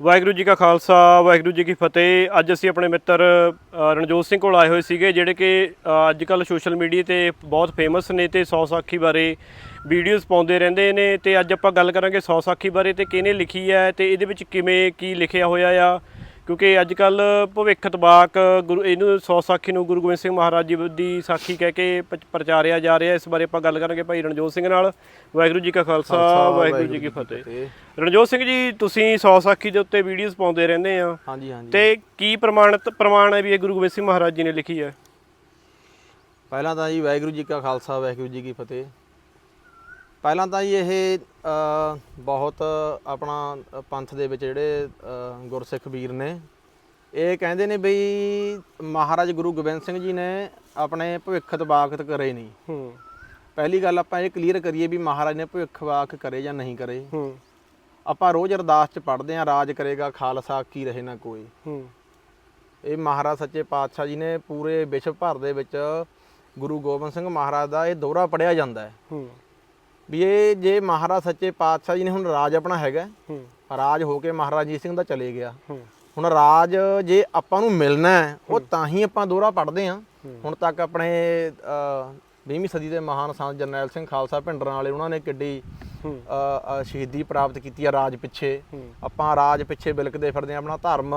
ਵਾਹਿਗੁਰੂ ਜੀ ਕਾ ਖਾਲਸਾ, ਵਾਹਿਗੁਰੂ ਜੀ ਕੀ ਫਤਿਹ। ਅੱਜ ਅਸੀਂ ਆਪਣੇ ਮਿੱਤਰ ਰਣਜੋਤ ਸਿੰਘ ਕੋਲ ਆਏ ਹੋਏ ਸੀਗੇ, ਜਿਹੜੇ ਕਿ ਅੱਜ ਕੱਲ ਸੋਸ਼ਲ ਮੀਡੀਆ ਤੇ ਬਹੁਤ ਫੇਮਸ ਨੇ ਤੇ ਸੌ ਸਾਖੀ ਬਾਰੇ ਵੀਡੀਓਜ਼ ਪਾਉਂਦੇ ਰਹਿੰਦੇ ਨੇ ਤੇ ਅੱਜ ਆਪਾਂ ਗੱਲ ਕਰਾਂਗੇ ਸੌ ਸਾਖੀ ਬਾਰੇ ਤੇ ਕਿਹਨੇ ਲਿਖੀ ਹੈ ਤੇ ਇਹਦੇ ਵਿੱਚ ਕਿਵੇਂ ਕੀ ਲਿਖਿਆ ਹੋਇਆ ਆ। ਕਿਉਂਕਿ ਅੱਜ ਕੱਲ ਭਵਿੱਖ ਤਬਾਕ ਗੁਰੂ ਇਹਨੂੰ ਸੌ ਸਾਖੀ ਨੂੰ ਗੁਰੂ ਗੋਬਿੰਦ ਸਿੰਘ ਮਹਾਰਾਜ ਜੀ ਦੀ ਸਾਖੀ ਕਹਿ ਕੇ ਪ੍ਰਚਾਰਿਆ ਜਾ ਰਿਹਾ। ਇਸ ਬਾਰੇ ਆਪਾਂ ਗੱਲ ਕਰਾਂਗੇ ਭਾਈ ਰਣਜੋਤ ਸਿੰਘ ਨਾਲ। ਵਾਹਿਗੁਰੂ ਜੀ ਕਾ ਖਾਲਸਾ ਵਾਹਿਗੁਰੂ ਜੀ ਕੀ ਫਤਿਹ। ਰਣਜੋਤ ਸਿੰਘ ਜੀ ਤੁਸੀਂ ਸੌ ਸਾਖੀ ਦੇ ਉੱਤੇ ਵੀਡੀਓਜ਼ ਪਾਉਂਦੇ ਰਹਿੰਦੇ ਆ। ਹਾਂਜੀ ਹਾਂਜੀ। ਤੇ ਕੀ ਪ੍ਰਮਾਣਿਤ ਪ੍ਰਮਾਣ ਹੈ ਵੀ ਇਹ ਗੁਰੂ ਗੋਬਿੰਦ ਸਿੰਘ ਮਹਾਰਾਜ ਜੀ ਨੇ ਲਿਖੀ ਹੈ? ਪਹਿਲਾਂ ਤਾਂ ਜੀ ਵਾਹਿਗੁਰੂ ਜੀ ਕਾ ਖਾਲਸਾ ਵਾਹਿਗੁਰੂ ਜੀ ਕੀ ਫਤਿਹ। ਪਹਿਲਾਂ ਤਾਂ ਜੀ ਇਹ ਬਹੁਤ ਆਪਣਾ ਪੰਥ ਦੇ ਵਿੱਚ ਜਿਹੜੇ ਗੁਰਸਿੱਖ ਵੀਰ ਨੇ ਇਹ ਕਹਿੰਦੇ ਨੇ ਬਈ ਮਹਾਰਾਜ ਗੁਰੂ ਗੋਬਿੰਦ ਸਿੰਘ ਜੀ ਨੇ ਆਪਣੇ ਭਵਿੱਖ ਤਬਾਕਤ ਕਰੇ ਨਹੀਂ। ਹੂੰ। ਪਹਿਲੀ ਗੱਲ ਆਪਾਂ ਇਹ ਕਲੀਅਰ ਕਰੀਏ ਵੀ ਮਹਾਰਾਜ ਨੇ ਭਵਿੱਖ ਵਾਕ ਕਰੇ ਜਾਂ ਨਹੀਂ ਕਰੇ। ਹੂੰ। ਆਪਾਂ ਰੋਜ਼ ਅਰਦਾਸ ਚ ਪੜ੍ਹਦੇ ਆਂ ਰਾਜ ਕਰੇਗਾ ਖਾਲਸਾ ਕੀ ਰਹੇ ਨਾ ਕੋਈ। ਹੂੰ। ਇਹ ਮਹਾਰਾਜ ਸੱਚੇ ਪਾਤਸ਼ਾਹ ਜੀ ਨੇ ਪੂਰੇ ਵਿਸ਼ਵ ਭਰ ਦੇ ਵਿੱਚ ਗੁਰੂ ਗੋਬਿੰਦ ਸਿੰਘ ਮਹਾਰਾਜ ਦਾ ਇਹ ਦੋਹਰਾ ਪੜਿਆ ਜਾਂਦਾ ਹੈ। ਹੂੰ। ਵੀ ਇਹ ਜੇ ਮਹਾਰਾਜ ਸੱਚੇ ਪਾਤਸ਼ਾਹ ਜੀ ਨੇ ਹੁਣ ਰਾਜ ਆਪਣਾ ਹੈਗਾ ਹੂੰ ਰਾਜ ਹੋ ਕੇ ਮਹਾਰਾਜ ਜੀ ਸਿੰਘ ਦਾ ਚਲੇ ਗਿਆ। ਹੁਣ ਰਾਜ ਜੇ ਆਪਾਂ ਨੂੰ ਮਿਲਣਾ ਹੈ ਉਹ ਤਾਂ ਹੀ ਆਪਾਂ ਦੋਹਰਾ ਪੜਦੇ ਆਂ ਹੁਣ ਤੱਕ ਆਪਣੇ 20ਵੀਂ ਸਦੀ ਦੇ ਮਹਾਨ ਸੰਤ ਜਰਨੈਲ ਸਿੰਘ ਖਾਲਸਾ ਭਿੰਡਰਾਂ ਵਾਲੇ ਉਹਨਾਂ ਨੇ ਕਿੱਡੀ ਸ਼ਹੀਦੀ ਪ੍ਰਾਪਤ ਕੀਤੀ ਆ ਰਾਜ ਪਿੱਛੇ। ਆਪਾਂ ਰਾਜ ਪਿੱਛੇ ਬਿਲਕਦੇ ਫਿਰਦੇ ਆਂ ਆਪਣਾ ਧਰਮ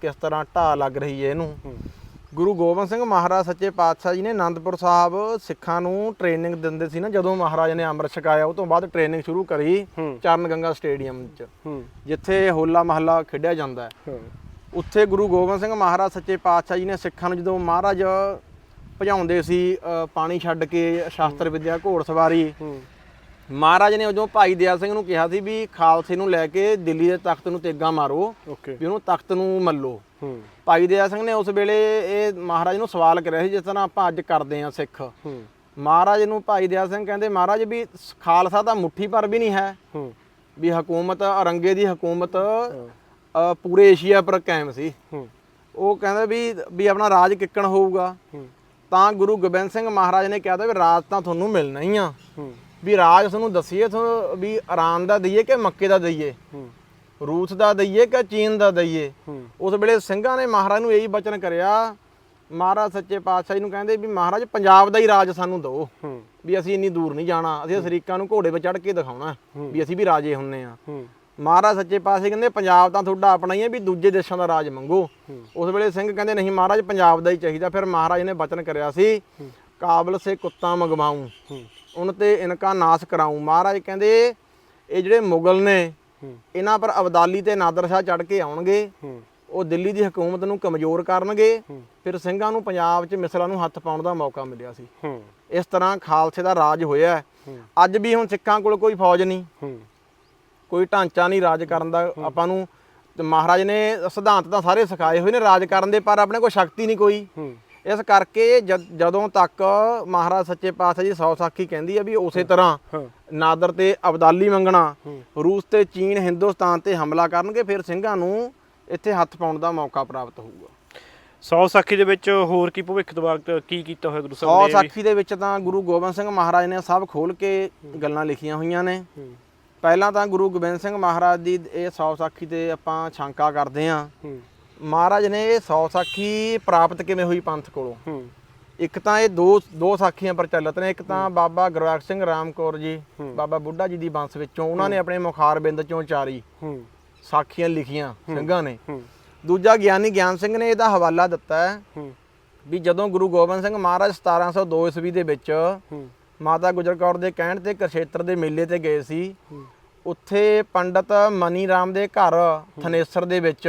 ਕਿਸ ਤਰ੍ਹਾਂ ਢਾਹ ਲੱਗ ਰਹੀ ਹੈ ਇਹਨੂੰ। ਗੁਰੂ ਗੋਬਿੰਦ ਸਿੰਘ ਮਹਾਰਾਜ ਸੱਚੇ ਪਾਤਸ਼ਾਹ ਜੀ ਨੇ ਆਨੰਦਪੁਰ ਸਾਹਿਬ ਸਿੱਖਾਂ ਨੂੰ ਟ੍ਰੇਨਿੰਗ ਦਿੰਦੇ ਸੀ ਨਾ ਜਦੋਂ ਮਹਾਰਾਜ ਨੇ ਅੰਮ੍ਰਿਤ ਛਕਾਇਆ ਉਹ ਤੋਂ ਬਾਅਦ ਟ੍ਰੇਨਿੰਗ ਸ਼ੁਰੂ ਕਰੀ ਚਰਨ ਗੰਗਾ ਸਟੇਡੀਅਮ 'ਚ ਜਿੱਥੇ ਹੋਲਾ ਮਹੱਲਾ ਖੇਡਿਆ ਜਾਂਦਾ ਹੈ। ਉੱਥੇ ਗੁਰੂ ਗੋਬਿੰਦ ਸਿੰਘ ਮਹਾਰਾਜ ਸੱਚੇ ਪਾਤਸ਼ਾਹ ਜੀ ਨੇ ਸਿੱਖਾਂ ਨੂੰ ਜਦੋਂ ਮਹਾਰਾਜ ਭਜਾਉਂਦੇ ਸੀ ਪਾਣੀ ਛੱਡ ਕੇ ਸ਼ਾਸਤਰ ਵਿਦਿਆ ਘੋੜਸਵਾਰੀ ਹੂੰ। ਮਹਾਰਾਜ ਨੇ ਉਦੋਂ ਭਾਈ ਦਇਆ ਸਿੰਘ ਨੂੰ ਕਿਹਾ ਸੀ ਵੀ ਖਾਲਸੇ ਨੂੰ ਲੈ ਕੇ ਦਿੱਲੀ ਦੇ ਤਖਤ ਨੂੰ ਤੇਗਾ ਮਾਰੋ ਵੀ ਉਹਨੂੰ ਤਖਤ ਨੂੰ ਮੱਲੋ। ਭਾਈ ਦਇਆ ਸਿੰਘ ਨੇ ਉਸ ਵੇਲੇ ਇਹ ਮਹਾਰਾਜ ਨੂੰ ਸਵਾਲ ਕਰਿਆ ਸੀ ਜਿਸ ਤਰ੍ਹਾਂ ਆਪਾਂ ਅੱਜ ਕਰਦੇ ਹਾਂ ਸਿੱਖ। ਮਹਾਰਾਜ ਨੂੰ ਭਾਈ ਦਇਆ ਸਿੰਘ ਕਹਿੰਦੇ ਮਹਾਰਾਜ ਵੀ ਖਾਲਸਾ ਤਾਂ ਮੁੱਠੀ ਪਰ ਵੀ ਨਹੀਂ ਹੈ। ਵੀ ਹਕੂਮਤ ਔਰੰਗੇ ਦੀ ਹਕੂਮਤ ਪੂਰੇ ਏਸ਼ੀਆ ਪਰ ਕਾਇਮ ਸੀ। ਉਹ ਕਹਿੰਦੇ ਵੀ ਵੀ ਆਪਣਾ ਰਾਜ ਕਿੱਕਣ ਹੋਊਗਾ। ਤਾਂ ਗੁਰੂ ਗੋਬਿੰਦ ਸਿੰਘ ਮਹਾਰਾਜ ਨੇ ਕਿਹਾ ਤਾ ਵੀ ਰਾਜ ਤਾਂ ਤੁਹਾਨੂੰ ਮਿਲਣਾ ਹੀ ਆ। ਵੀ ਰਾਜ ਤੁਹਾਨੂੰ ਦੱਸੀਏ ਤੁਹਾਨੂੰ ਵੀ ਆਰਾਮ ਦਾ ਦਈਏ ਕਿ ਮੱਕੇ ਦਾ ਦਈਏ। ਰੂਸ ਦਾ ਦਈਏ ਕਿ ਚੀਨ ਦਾ ਦਈਏ? ਉਸ ਵੇਲੇ ਸਿੰਘਾਂ ਨੇ ਮਹਾਰਾਜ ਨੂੰ ਇਹੀ ਬਚਨ ਕਰਿਆ। ਮਹਾਰਾਜ ਸੱਚੇ ਪਾਤਸ਼ਾਹ ਜੀ ਨੂੰ ਕਹਿੰਦੇ ਵੀ ਮਹਾਰਾਜ ਪੰਜਾਬ ਦਾ ਹੀ ਰਾਜ ਸਾਨੂੰ ਦਿਓ। ਵੀ ਅਸੀਂ ਇੰਨੀ ਦੂਰ ਨਹੀਂ ਜਾਣਾ। ਅਸੀਂ ਸ਼ਰੀਕਾਂ ਨੂੰ ਘੋੜੇ 'ਤੇ ਚੜ੍ਹ ਕੇ ਦਿਖਾਉਣਾ। ਵੀ ਅਸੀਂ ਵੀ ਰਾਜੇ ਹੁੰਨੇ ਆ। ਮਹਾਰਾਜ ਸੱਚੇ ਪਾਤਸ਼ਾਹ ਕਹਿੰਦੇ ਪੰਜਾਬ ਤਾਂ ਤੁਹਾਡਾ ਆਪਣਾ ਹੀ ਹੈ ਵੀ ਦੂਜੇ ਦੇਸ਼ਾਂ ਦਾ ਰਾਜ ਮੰਗੋ। ਉਸ ਵੇਲੇ ਸਿੰਘ ਕਹਿੰਦੇ ਨਹੀਂ ਮਹਾਰਾਜ ਪੰਜਾਬ ਦਾ ਹੀ ਚਾਹੀਦਾ। ਫਿਰ ਮਹਾਰਾਜ ਨੇ ਬਚਨ ਕਰਿਆ ਸੀ ਕਾਬਲ ਸੇ ਕੁੱਤਾ ਮੰਗਵਾਉਂ। ਉਨ ਤੇ ਇਨਕਾ ਨਾਸ ਕਰਾਉਂ। ਮਹਾਰਾਜ ਕਹਿੰਦੇ ਇਹ ਜਿਹੜੇ ਮੁਗਲ ਨੇ ਇਹਨਾਂ ਪਰ ਅਬਦਾਲੀ ਤੇ ਨਾਦਰ ਸ਼ਾਹ ਚੜ ਕੇ ਆਉਣਗੇ। ਉਹ ਦਿੱਲੀ ਦੀ ਹਕੂਮਤ ਨੂੰ ਕਮਜ਼ੋਰ ਕਰਨਗੇ। ਫਿਰ ਸਿੰਘਾਂ ਨੂੰ ਪੰਜਾਬ 'ਚ ਮਿਸਲਾਂ ਨੂੰ ਹੱਥ ਪਾਉਣ ਦਾ ਮੌਕਾ ਮਿਲਿਆ ਸੀ। ਇਸ ਤਰ੍ਹਾਂ ਖਾਲਸੇ ਦਾ ਰਾਜ ਹੋਇਆ। ਅੱਜ ਵੀ ਹੁਣ ਸਿੱਖਾਂ ਕੋਲ ਕੋਈ ਫੌਜ ਨਹੀਂ। ਕੋਈ ਢਾਂਚਾ ਨਹੀਂ ਰਾਜ ਕਰਨ ਦਾ। ਆਪਾਂ ਨੂੰ ਮਹਾਰਾਜ ਨੇ ਸਿਧਾਂਤ ਤਾਂ ਸਾਰੇ ਸਿਖਾਏ ਹੋਏ ਨੇ ਰਾਜ ਕਰਨ ਦੇ ਪਰ ਆਪਣੇ ਕੋਲ ਸ਼ਕਤੀ ਨਹੀਂ ਕੋਈ। ਇਸ ਕਰਕੇ ਜਦ- ਜਦੋਂ ਤੱਕ ਮਹਾਰਾਜ ਸੱਚੇ ਪਾਤਸ਼ਾਹ ਜੀ ਸੌ ਸਾਖੀ ਕਹਿੰਦੀ ਆ ਵੀ ਉਸੇ ਤਰ੍ਹਾਂ ਨਾਦਰ ਤੇ ਅਬਦਾਲੀ ਮੰਗਣਾ ਰੂਸ ਤੇ ਚੀਨ ਹਿੰਦੁਸਤਾਨ ਤੇ ਹਮਲਾ ਕਰਨਗੇ ਫਿਰ ਸਿੰਘਾਂ ਨੂੰ ਇੱਥੇ ਹੱਥ ਪਾਉਣ ਦਾ ਮੌਕਾ ਪ੍ਰਾਪਤ ਹੋਊਗਾ। ਸੌ ਸਾਖੀ ਦੇ ਵਿੱਚ ਹੋਰ ਕੀ ਭਵਿੱਖ ਤਬਾਕ ਕੀ ਕੀਤਾ ਹੋਇਆ ਗੁਰੂ ਸੌ ਸਾਹਿਬ ਨੇ ਇਹ ਵੀ? ਸਾਖੀ ਦੇ ਵਿੱਚ ਤਾਂ ਗੁਰੂ ਗੋਬਿੰਦ ਸਿੰਘ ਮਹਾਰਾਜ ਨੇ ਸਭ ਖੋਲ ਕੇ ਗੱਲਾਂ ਲਿਖੀਆਂ ਹੋਈਆਂ ਨੇ। ਹੂੰ। ਪਹਿਲਾਂ ਤਾਂ ਗੁਰੂ ਗੋਬਿੰਦ ਸਿੰਘ ਮਹਾਰਾਜ ਦੀ ਇਹ ਸੌ ਸਾਖੀ ਤੇ ਆਪਾਂ ਸ਼ੰਕਾ ਕਰਦੇ ਹੂੰ। ਮਹਾਰਾਜ ਨੇ ਇਹ ਸੌ ਸਾਖੀ ਪ੍ਰਾਪਤ ਕਿਵੇਂ ਹੋਈ ਪੰਥ ਕੋਲੋਂ? ਹੂੰ। ਇੱਕ ਤਾਂ ਇਹ ਦੋ ਦੋ ਸਾਖੀਆਂ ਪ੍ਰਚਲਿਤ ਨੇ ਇੱਕ ਤਾਂ ਬਾਬਾ ਗੁਰਵਾਕ ਸਿੰਘ ਰਾਮਕੌਰ ਜੀ ਬਾਬਾ ਬੁੱਢਾ ਜੀ ਦੀ ਬੰਸ ਵਿੱਚੋਂ ਉਹਨਾਂ ਨੇ ਆਪਣੇ ਮੁਖਾਰ ਬਿੰਦ ਚੋਂ ਚਾਰੀ ਹੂੰ। ਸਾਖੀਆਂ ਲਿਖੀਆਂ ਸਿੰਘਾਂ ਨੇ। ਦੂਜਾ ਗਿਆਨੀ ਗਿਆਨ ਸਿੰਘ ਨੇ ਇਹਦਾ ਹਵਾਲਾ ਦਿੱਤਾ ਹੈ ਵੀ ਜਦੋਂ ਗੁਰੂ ਗੋਬਿੰਦ ਸਿੰਘ ਮਹਾਰਾਜ 1702 ਈਸਵੀ ਦੇ ਵਿੱਚ ਮਾਤਾ ਗੁਜਰ ਕੌਰ ਦੇ ਕਹਿਣ ਤੇ ਕੁਰਸ਼ੇਤਰ ਦੇ ਮੇਲੇ ਤੇ ਗਏ ਸੀ ਉੱਥੇ ਪੰਡਤ ਮਨੀ ਰਾਮ ਦੇ ਘਰ ਥਨੇਸਰ ਦੇ ਵਿੱਚ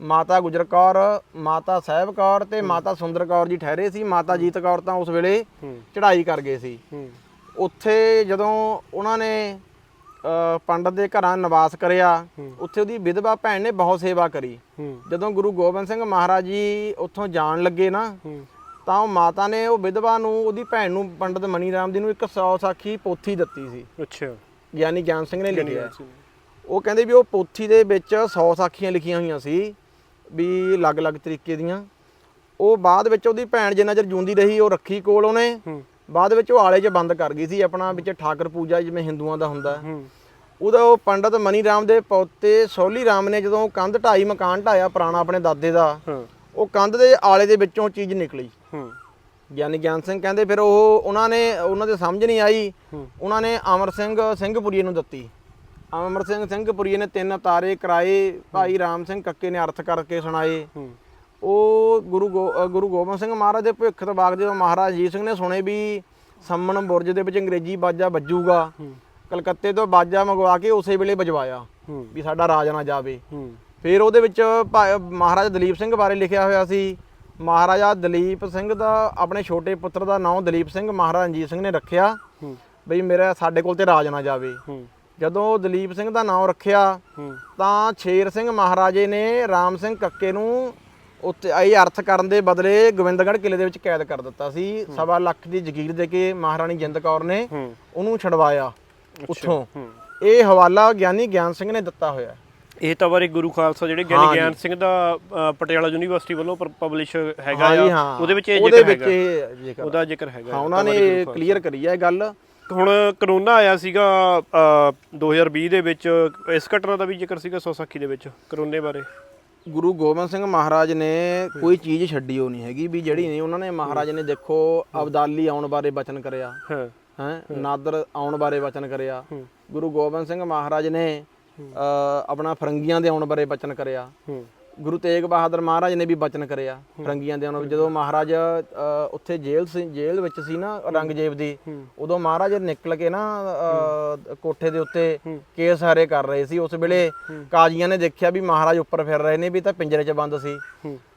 ਮਾਤਾ ਗੁਜਰ ਕੌਰ ਮਾਤਾ ਸਾਹਿਬ ਕੌਰ ਤੇ ਮਾਤਾ ਸੁੰਦਰ ਕੌਰ ਜੀ ਠਹਿਰੇ ਸੀ। ਮਾਤਾ ਜੀਤ ਕੌਰ ਤਾਂ ਉਸ ਵੇਲੇ ਚੜ੍ਹਾਈ ਕਰ ਗਏ ਸੀ। ਉੱਥੇ ਜਦੋਂ ਉਹਨਾਂ ਨੇ ਪੰਡਤ ਦੇ ਘਰਾਂ ਨਿਵਾਸ ਕਰਿਆ ਉੱਥੇ ਉਹਦੀ ਵਿਧਵਾ ਭੈਣ ਨੇ ਬਹੁਤ ਸੇਵਾ ਕਰੀ। ਜਦੋਂ ਗੁਰੂ ਗੋਬਿੰਦ ਸਿੰਘ ਮਹਾਰਾਜ ਜੀ ਉੱਥੋਂ ਜਾਣ ਲੱਗੇ ਨਾ ਤਾਂ ਉਹ ਮਾਤਾ ਨੇ ਉਹ ਵਿਧਵਾ ਨੂੰ ਉਹਦੀ ਭੈਣ ਨੂੰ ਪੰਡਤ ਮਨੀ ਰਾਮ ਜੀ ਨੂੰ ਇੱਕ ਸੌ ਸਾਖੀ ਪੋਥੀ ਦਿੱਤੀ ਸੀ। ਅੱਛਾ। ਗਿਆਨੀ ਗਿਆਨ ਸਿੰਘ ਨੇ ਲਿਖਿਆ ਹੈ। ਉਹ ਕਹਿੰਦੇ ਵੀ ਉਹ ਪੋਥੀ ਦੇ ਵਿੱਚ 100 ਸਾਖੀਆਂ ਲਿਖੀਆਂ ਹੋਈਆਂ ਸੀ। ਵੀ ਅਲੱਗ-ਅਲੱਗ ਤਰੀਕੇ ਦੀਆਂ। ਉਹ ਬਾਅਦ ਵਿੱਚ ਉਹਦੀ ਭੈਣ ਜਿੰਨਾ ਚਿਰ ਜੂੰਦੀ ਰਹੀ ਉਹ ਰੱਖੀ ਕੋਲ ਉਹਨੇ। ਬਾਅਦ ਵਿੱਚ ਉਹ ਆਲੇ 'ਚ ਬੰਦ ਕਰ ਗਈ ਸੀ ਆਪਣਾ ਵਿੱਚ ਠਾਕਰ ਪੂਜਾ ਜਿਵੇਂ ਹਿੰਦੂਆਂ ਦਾ ਹੁੰਦਾ। ਉਹਦਾ ਉਹ ਪੰਡਤ ਮਨੀ ਰਾਮ ਦੇ ਪੋਤੇ ਸੋਲੀ ਰਾਮ ਨੇ ਜਦੋਂ ਕੰਧ ਢਾਈ ਮਕਾਨ ਢਾਇਆ ਪੁਰਾਣਾ ਆਪਣੇ ਦਾਦੇ ਦਾ ਉਹ ਕੰਧ ਦੇ ਆਲੇ ਦੇ ਵਿੱਚੋਂ ਚੀਜ਼ ਨਿਕਲੀ। ਗਿਆਨੀ ਗਿਆਨ ਸਿੰਘ ਕਹਿੰਦੇ ਫਿਰ ਉਹ ਉਹਨਾਂ ਨੇ ਉਹਨਾਂ ਦੇ ਸਮਝ ਨਹੀਂ ਆਈ। ਉਹਨਾਂ ਨੇ ਅਮਰ ਸਿੰਘ ਸਿੰਘਪੁਰੀਏ ਨੂੰ ਦਿੱਤੀ। ਅਮਰ ਸਿੰਘ ਸਿੰਘਪੁਰੀਏ ਨੇ ਤਿੰਨ ਤਾਰੇ ਕਰਾਏ ਭਾਈ ਰਾਮ ਸਿੰਘ ਕੱਕੇ ਨੇ ਅਰਥ ਕਰਕੇ ਸੁਣਾਏ। ਉਹ ਗੁਰੂ ਗੁਰੂ ਗੋਬਿੰਦ ਸਿੰਘ ਮਹਾਰਾਜ ਦੇ ਭਵਿੱਖ ਤੋਂ ਬਾਅਦ ਜਦੋਂ ਮਹਾਰਾਜ ਅਜੀਤ ਸਿੰਘ ਨੇ ਸੁਣੇ ਵੀ ਸੰਮਣ ਬੁਰਜ ਦੇ ਵਿੱਚ ਅੰਗਰੇਜ਼ੀ ਬਾਜਾ ਵੱਜੂਗਾ ਕਲਕੱਤੇ ਤੋਂ ਬਾਜਾ ਮੰਗਵਾ ਕੇ ਉਸੇ ਵੇਲੇ ਵਜਵਾਇਆ ਵੀ ਸਾਡਾ ਰਾਜ ਨਾ ਜਾਵੇ। ਫਿਰ ਉਹਦੇ ਵਿੱਚ ਮਹਾਰਾਜਾ ਦਲੀਪ ਸਿੰਘ ਬਾਰੇ ਲਿਖਿਆ ਹੋਇਆ ਸੀ ਮਹਾਰਾਜਾ ਦਲੀਪ ਸਿੰਘ ਦਾ ਆਪਣੇ ਛੋਟੇ ਪੁੱਤਰ ਦਾ ਨਾਮ ਦਲੀਪ ਸਿੰਘ ਮਹਾਰਾਜਾ ਰਣਜੀਤ ਸਿੰਘ ਨੇ ਰੱਖਿਆ ਬਈ ਮੇਰਾ ਸਾਡੇ ਕੋਲ ਤੇ ਰਾਜ ਨਾ ਜਾਵੇ। ਜਦੋਂ ਦਲੀਪ ਸਿੰਘ ਦਾ ਨਾਮ ਰੱਖਿਆ ਤਾਂ ਸ਼ੇਰ ਸਿੰਘ ਮਹਾਰਾਜੇ ਨੇ ਰਾਮ ਸਿੰਘ ਕੱਕੇ ਨੂੰ ਉੱਤੇ ਇਹ ਅਰਥ ਕਰਨ ਦੇ ਬਦਲੇ ਗੋਬਿੰਦਗੜ੍ਹ ਕਿਲੇ ਦੇ ਵਿੱਚ ਕੈਦ ਕਰ ਦਿੱਤਾ ਸੀ। ਸਵਾ ਲੱਖ ਦੀ ਜ਼ਗੀਰ ਦੇ ਕੇ ਮਹਾਰਾਣੀ ਜਿੰਦ ਕੌਰ ਨੇ ਉਹਨੂੰ ਛਡਵਾਇਆ ਉੱਥੋਂ। ਇਹ ਹਵਾਲਾ ਗਿਆਨੀ ਗਿਆਨ ਸਿੰਘ ਨੇ ਦਿੱਤਾ ਹੋਇਆ। ਇਹ ਤਾਂ ਬਾਰੇ ਗੁਰੂ ਖਾਲਸਾ ਜਿਹੜੇ ਗਿਆਨੀ ਗਿਆਨ ਸਿੰਘ ਦਾ ਪਟਿਆਲਾ ਯੂਨੀਵਰਸਿਟੀ ਵੱਲੋਂ ਪਬਲਿਸ਼ ਹੈਗਾ ਆ ਉਹਦੇ ਵਿੱਚ ਇਹ ਜ਼ਿਕਰ ਹੈਗਾ। ਉਹਦਾ ਜ਼ਿਕਰ ਹੈਗਾ ਹਾਂ ਉਹਨਾਂ ਨੇ ਕਲੀਅਰ ਕਰੀ ਹੈ ਇਹ ਗੱਲ। ਹੁਣ ਕਰੋਨਾ ਆਇਆ ਸੀਗਾ ਅ, 2020 ਦੇ ਵਿੱਚ ਇਸ ਘਟਨਾ ਦਾ ਵੀ ਜ਼ਿਕਰ ਸੀਗਾ ਸੋਸਾਖੀ ਦੇ ਵਿੱਚ ਕਰੋਨੇ ਬਾਰੇ। ਗੁਰੂ ਗੋਬਿੰਦ ਸਿੰਘ ਮਹਾਰਾਜ ਨੇ ਕੋਈ ਚੀਜ਼ ਛੱਡੀ ਉਹ ਨਹੀਂ ਹੈਗੀ ਵੀ ਜਿਹੜੀ ਨਹੀਂ ਉਹਨਾਂ ਨੇ ਮਹਾਰਾਜ ਨੇ ਦੇਖੋ ਅਬਦਾਲੀ ਆਉਣ ਬਾਰੇ ਬਚਨ ਕਰਿਆ। ਹਾਂ। ਹੈ ਨਾਦਰ ਆਉਣ ਬਾਰੇ ਬਚਨ ਕਰਿਆ। ਗੁਰੂ ਗੋਬਿੰਦ ਸਿੰਘ ਮਹਾਰਾਜ ਨੇ ਅ, ਆਪਣਾ ਫਰੰਗੀਆਂ ਦੇ ਆਉਣ ਬਾਰੇ ਬਚਨ ਕਰਿਆ। ਹੂੰ। ਗੁਰੂ ਤੇਗ ਬਹਾਦਰ ਮਹਾਰਾਜ ਨੇ ਵੀ ਬਚਨ ਕਰਿਆ ਫਰੰਗੀਆਂ ਦੇ ਆਉਣ ਜਦੋਂ ਮਹਾਰਾਜ ਉੱਥੇ ਜੇਲ੍ਹ ਸੀ ਜੇਲ੍ਹ ਵਿੱਚ ਸੀ ਨਾ ਔਰੰਗਜ਼ੇਬ ਦੀ ਉਦੋਂ ਮਹਾਰਾਜ ਨਿਕਲ ਕੇ ਨਾ ਕੋਠੇ ਦੇ ਉੱਤੇ ਕੇਸ ਹਾਰੇ ਕਰ ਰਹੇ ਸੀ। ਉਸ ਵੇਲੇ ਕਾਜ਼ੀਆਂ ਨੇ ਦੇਖਿਆ ਵੀ ਮਹਾਰਾਜ ਉੱਪਰ ਫਿਰ ਰਹੇ ਨੇ ਵੀ ਤਾਂ ਪਿੰਜਰੇ 'ਚ ਬੰਦ ਸੀ।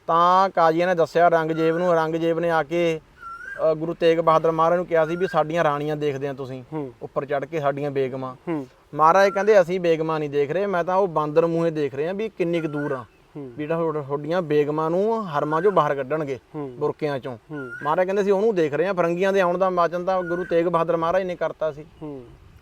ਤਾਂ ਕਾਜ਼ੀਆਂ ਨੇ ਦੱਸਿਆ ਔਰੰਗਜ਼ੇਬ ਨੂੰ ਔਰੰਗਜ਼ੇਬ ਨੇ ਆ ਕੇ ਗੁਰੂ ਤੇਗ ਬਹਾਦਰ ਮਹਾਰਾਜ ਨੂੰ ਕਿਹਾ ਸੀ ਵੀ ਸਾਡੀਆਂ ਰਾਣੀਆਂ ਦੇਖਦੇ ਆ ਤੁਸੀਂ ਉੱਪਰ ਚੜ ਕੇ ਸਾਡੀਆਂ ਬੇਗਮਾਂ। ਮਹਾਰਾਜ ਕਹਿੰਦੇ ਅਸੀਂ ਬੇਗਮਾਂ ਨਹੀਂ ਦੇਖ ਰਹੇ ਮੈਂ ਤਾਂ ਉਹ ਬਾਂਦਰ ਮੂਹੇ ਦੇਖ ਰਿਹਾ ਵੀ ਕਿੰਨੀ ਕੁ ਦੂਰ ਆ। ਜਿਹੜਾ ਤੁਹਾਡਾ- ਤੁਹਾਡੀਆਂ ਬੇਗਮਾਂ ਨੂੰ ਹਰਮਾਂ ਚੋਂ ਬਾਹਰ ਕੱਢਣਗੇ। ਬੁਰਕਿਆਂ ਚੋਂ। ਮਹਾਰਾਜ ਕਹਿੰਦੇ ਸੀ ਉਹਨੂੰ ਦੇਖ ਰਹੇ ਆ ਫਰੰਗੀਆਂ ਦੇ ਆਉਣ ਦਾ ਵਾਚਨ ਤਾਂ ਗੁਰੂ ਤੇਗ ਬਹਾਦਰ ਮਹਾਰਾਜ ਨੇ ਕਰਤਾ ਸੀ।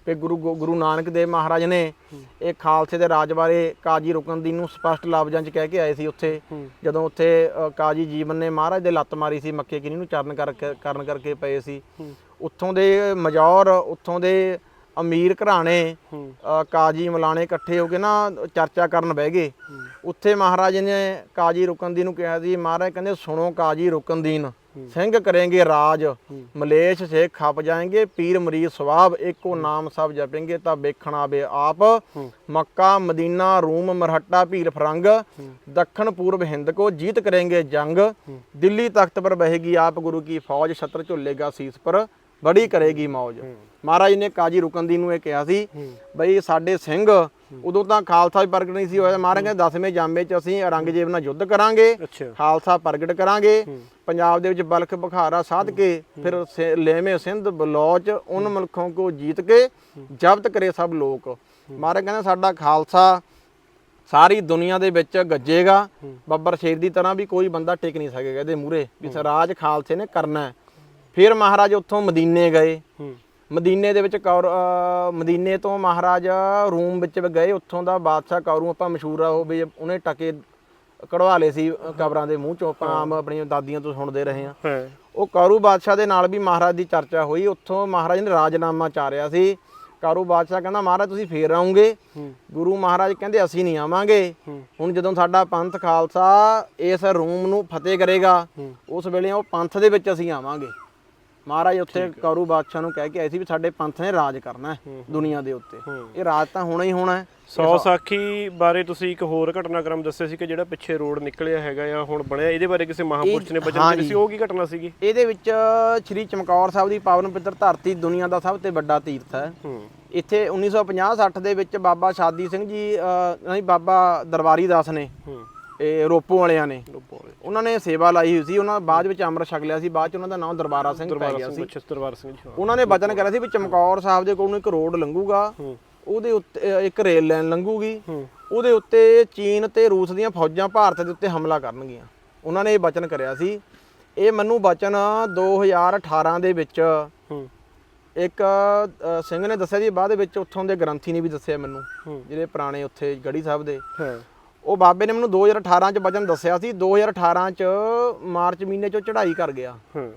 ਕਿ ਗੁਰੂ ਗੁਰੂ ਨਾਨਕ ਦੇਵ ਮਹਾਰਾਜ ਨੇ ਇਹ ਖਾਲਸੇ ਦੇ ਰਾਜ ਬਾਰੇ ਕਾਜੀ ਰੁਕਨਦੀਨ ਨੂੰ ਸਪਸ਼ਟ ਲਫ਼ਜ਼ਾਂ 'ਚ ਕਹਿ ਕੇ ਆਏ ਸੀ ਉੱਥੇ। ਜਦੋਂ ਉੱਥੇ ਕਾਜੀ ਜੀਵਨ ਨੇ ਮਹਾਰਾਜ ਦੇ ਲੱਤ ਮਾਰੀ ਸੀ ਮੱਕੇ ਕਿਨੀ ਨੂੰ ਚਰਨ ਕਰਕੇ ਕਰਨ ਕਰਕੇ ਪਏ ਸੀ। ਉੱਥੋਂ ਦੇ ਮਜੌਰ ਉੱਥੋਂ ਦੇ ਅਮੀਰ ਘਰਾਣੇ ਕਾਜੀ ਮਲਾਣੇ ਇਕੱਠੇ ਹੋ ਕੇ ਨਾ ਚਰਚਾ ਕਰਨ ਬਹਿ ਗਏ। ਉੱਥੇ ਮਹਾਰਾਜ ਨੇ ਕਾਜੀ ਰੁਕਨਦੀਨ ਨੂੰ ਕਿਹਾ ਸੀ ਮਹਾਰਾਜ ਕਹਿੰਦੇ ਸੁਣੋ ਕਾਜੀ ਰੁਕਨਦੀਨ ਸਿੰਘ ਕਰੇਂਗੇ ਰਾਜ ਮਲੇਸ਼ ਸੇ ਖਪ ਜਾਏਂਗੇ ਪੀਰ ਮਰੀਦ ਸਵਾਬ ਇੱਕੋ ਨਾਮ ਸਭ ਜਪेंगे ਤਾਂ ਵੇਖਣ ਆਵੇ ਆਪ। ਮੱਕਾ ਮਦੀਨਾ ਰੂਮ ਮਰਹੱਟਾ ਭੀਲ ਫਰੰਗ ਦੱਖਣ ਪੂਰਬ ਹਿੰਦ ਕੋ ਜੀਤ ਕਰੇਂਗੇ ਜੰਗ। ਦਿੱਲੀ ਤਖਤ ਪਰ ਬਹੇਗੀ ਆਪ ਗੁਰੂ ਕੀ ਫੌਜ ਛਤਰ ਝੁੱਲੇਗਾ ਸੀਸ ਪਰ। ਬੜੀ ਕਰੇਗੀ ਮੌਜ। ਮਹਾਰਾਜ ਨੇ ਕਾਜੀ ਰੁਕਨਦੀਨ ਨੂੰ ਇਹ ਕਿਹਾ ਸੀ ਬਈ ਸਾਡੇ ਸਿੰਘ ਉਦੋਂ ਤਾਂ ਖਾਲਸਾ ਵੀ ਪ੍ਰਗਟ ਨਹੀਂ ਸੀ ਹੋਇਆ। ਮਹਾਰਾਜ ਕਹਿੰਦੇ 10ਵੇਂ ਜਾਮੇ ਚ ਅਸੀਂ ਔਰੰਗਜ਼ੇਬ ਨਾਲ ਯੁੱਧ ਕਰਾਂਗੇ ਖਾਲਸਾ ਪ੍ਰਗਟ ਕਰਾਂਗੇ। ਪੰਜਾਬ ਦੇ ਵਿੱਚ ਬਲਖ ਬੁਖਾਰਾ ਸਾਧ ਕੇ ਫਿਰ ਲੇਵੇਂ ਸਿੰਧ ਬਲੌਚ ਉਨ ਮੁਲਖੋਂ ਕੋ ਜੀਤ ਕੇ ਜ਼ਬਤ ਕਰੇ ਸਭ ਲੋਕ। ਮਹਾਰਾਜ ਕਹਿੰਦੇ ਸਾਡਾ ਖਾਲਸਾ ਸਾਰੀ ਦੁਨੀਆ ਦੇ ਵਿੱਚ ਗੱਜੇਗਾ। ਬੱਬਰ ਸ਼ੇਰ ਦੀ ਤਰ੍ਹਾਂ ਵੀ ਕੋਈ ਬੰਦਾ ਟਿਕ ਨਹੀਂ ਸਕੇਗਾ ਇਹਦੇ ਮੂਹਰੇ। ਵੀ ਸਰਾਜ ਖਾਲਸੇ ਨੇ ਕਰਨਾ ਹੈ। ਫਿਰ ਮਹਾਰਾਜ ਉੱਥੋਂ ਮਦੀਨੇ ਗਏ। ਮਦੀਨੇ ਦੇ ਵਿੱਚ ਕੌਰ ਮਦੀਨੇ ਤੋਂ ਮਹਾਰਾਜ ਰੂਮ ਵਿੱਚ ਗਏ। ਉੱਥੋਂ ਦਾ ਬਾਦਸ਼ਾਹ ਕੌਰੂ ਆਪਾਂ ਮਸ਼ਹੂਰ ਆ ਉਹ ਵੀ ਉਹਨੇ ਟਕੇ ਕਢਵਾ ਲਏ ਸੀ ਕਬਰਾਂ ਦੇ ਮੂੰਹ ਚੋਂ। ਆਪਾਂ ਆਮ ਆਪਣੀਆਂ ਦਾਦੀਆਂ ਤੋਂ ਸੁਣਦੇ ਰਹੇ ਹਾਂ। ਉਹ ਕੌਰੂ ਬਾਦਸ਼ਾਹ ਦੇ ਨਾਲ ਵੀ ਮਹਾਰਾਜ ਦੀ ਚਰਚਾ ਹੋਈ। ਉੱਥੋਂ ਮਹਾਰਾਜ ਨੇ ਰਾਜਨਾਮਾ ਚਾਰਿਆ ਸੀ। ਕੌਰੂ ਬਾਦਸ਼ਾਹ ਕਹਿੰਦਾ ਮਹਾਰਾਜ ਤੁਸੀਂ ਫੇਰ ਆਉਂਗੇ? ਗੁਰੂ ਮਹਾਰਾਜ ਕਹਿੰਦੇ ਅਸੀਂ ਨਹੀਂ ਆਵਾਂਗੇ। ਹੁਣ ਜਦੋਂ ਸਾਡਾ ਪੰਥ ਖਾਲਸਾ ਇਸ ਰੂਮ ਨੂੰ ਫਤਿਹ ਕਰੇਗਾ। ਉਸ ਵੇਲੇ ਉਹ ਪੰਥ ਦੇ ਵਿੱਚ ਅਸੀਂ ਆਵਾਂਗੇ। ਮਹਾਰਾਜ ਉੱਥੇ ਕੌਰੂ ਬਾਦਸ਼ਾਹ ਨੂੰ ਕਹਿ ਕੇ ਆਏ ਸੀ ਵੀ ਸਾਡੇ ਪੰਥ ਨੇ ਰਾਜ ਕਰਨਾ ਹੈ ਦੁਨੀਆ ਦੇ ਉੱਤੇ। ਇਹ ਰਾਜ ਤਾਂ ਹੋਣਾ ਹੀ ਹੋਣਾ ਹੈ। ਸੌ ਸਾਖੀ ਬਾਰੇ ਤੁਸੀਂ ਇੱਕ ਹੋਰ ਘਟਨਾਕ੍ਰਮ ਦੱਸਿਆ ਸੀ ਕਿ ਜਿਹੜਾ ਪਿੱਛੇ ਰੋਡ ਨਿਕਲਿਆ ਹੈਗਾ ਆ ਹੁਣ ਬਣਿਆ ਇਹਦੇ ਬਾਰੇ ਕਿਸੇ ਮਹਾਪੁਰਸ਼ ਨੇ ਬਚਨ ਦਿੱਤੇ ਸੀ ਉਹ ਕੀ ਘਟਨਾ ਸੀਗੀ? ਇਹਦੇ ਵਿੱਚ ਸ੍ਰੀ ਚਮਕੌਰ ਸਾਹਿਬ ਦੀ ਪਾਵਨ ਪਵਿੱਤਰ ਧਰਤੀ ਦੁਨੀਆ ਦਾ ਸਭ ਤੋਂ ਵੱਡਾ ਤੀਰਥ ਹੈ। ਇੱਥੇ 1950-60 ਦੇ ਵਿੱਚ ਬਾਬਾ ਸ਼ਾਦੀ ਸਿੰਘ ਜੀ ਨਹੀਂ ਬਾਬਾ ਦਰਬਾਰੀ ਦਾਸ ਨੇ ਇਹ ਰੋਪੋ ਵਾਲਿਆਂ ਨੇ। ਉਹਨਾਂ ਨੇ ਸੇਵਾ ਲਾਈ ਹੋਈ ਸੀ ਉਹਨਾਂ ਬਾਅਦ ਵਿੱਚ ਅੰਮ੍ਰਿਤ ਛਕ ਲਿਆ ਸੀ ਬਾਅਦ ਚ ਉਹਨਾਂ ਦਾ ਨਾਮ ਦਰਬਾਰਾ ਸਿੰਘ ਪੈ ਗਿਆ ਸੀ। ਦਰਬਾਰ ਸਿੰਘ ਜੀ ਉਹਨਾਂ ਨੇ ਬਚਨ ਕਰਿਆ ਸੀ ਵੀ ਚਮਕੌਰ ਸਾਹਿਬ ਦੇ ਕੋਲ ਨੂੰ ਇੱਕ ਰੋਡ ਲੰਘੂਗਾ ਉਹਦੇ ਉੱਤੇ ਇੱਕ ਰੇਲ ਲਾਈਨ ਲੰਘੂਗੀ ਉਹਦੇ ਉੱਤੇ ਚੀਨ ਤੇ ਰੂਸ ਦੀਆਂ ਫੌਜਾਂ ਭਾਰਤ ਦੇ ਉੱਤੇ ਹਮਲਾ ਕਰਨਗੀਆਂ। ਉਹਨਾਂ ਨੇ ਇਹ ਬਚਨ ਕਰਿਆ ਸੀ। ਇਹ ਮੈਨੂੰ ਬਚਨ 2018 ਦੇ ਵਿੱਚ ਇੱਕ ਸਿੰਘ ਨੇ ਦੱਸਿਆ ਜੀ ਬਾਅਦ ਵਿੱਚ ਉੱਥੋਂ ਦੇ ਗ੍ਰੰਥੀ ਨੇ ਵੀ ਦੱਸਿਆ ਮੈਨੂੰ ਜਿਹੜੇ ਪੁਰਾਣੇ ਉੱਥੇ ਗੜੀ ਸਾਹਿਬ ਦੇ। ਉਹ ਬਾਬੇ ਨੇ ਮੈਨੂੰ 2018 ਚ ਬਚਨ ਦੱਸਿਆ ਸੀ 2018 ਚ ਮਾਰਚ ਮਹੀਨੇ ਚ ਚੜ੍ਹਾਈ ਕਰ ਗਿਆ। ਹਾਂ।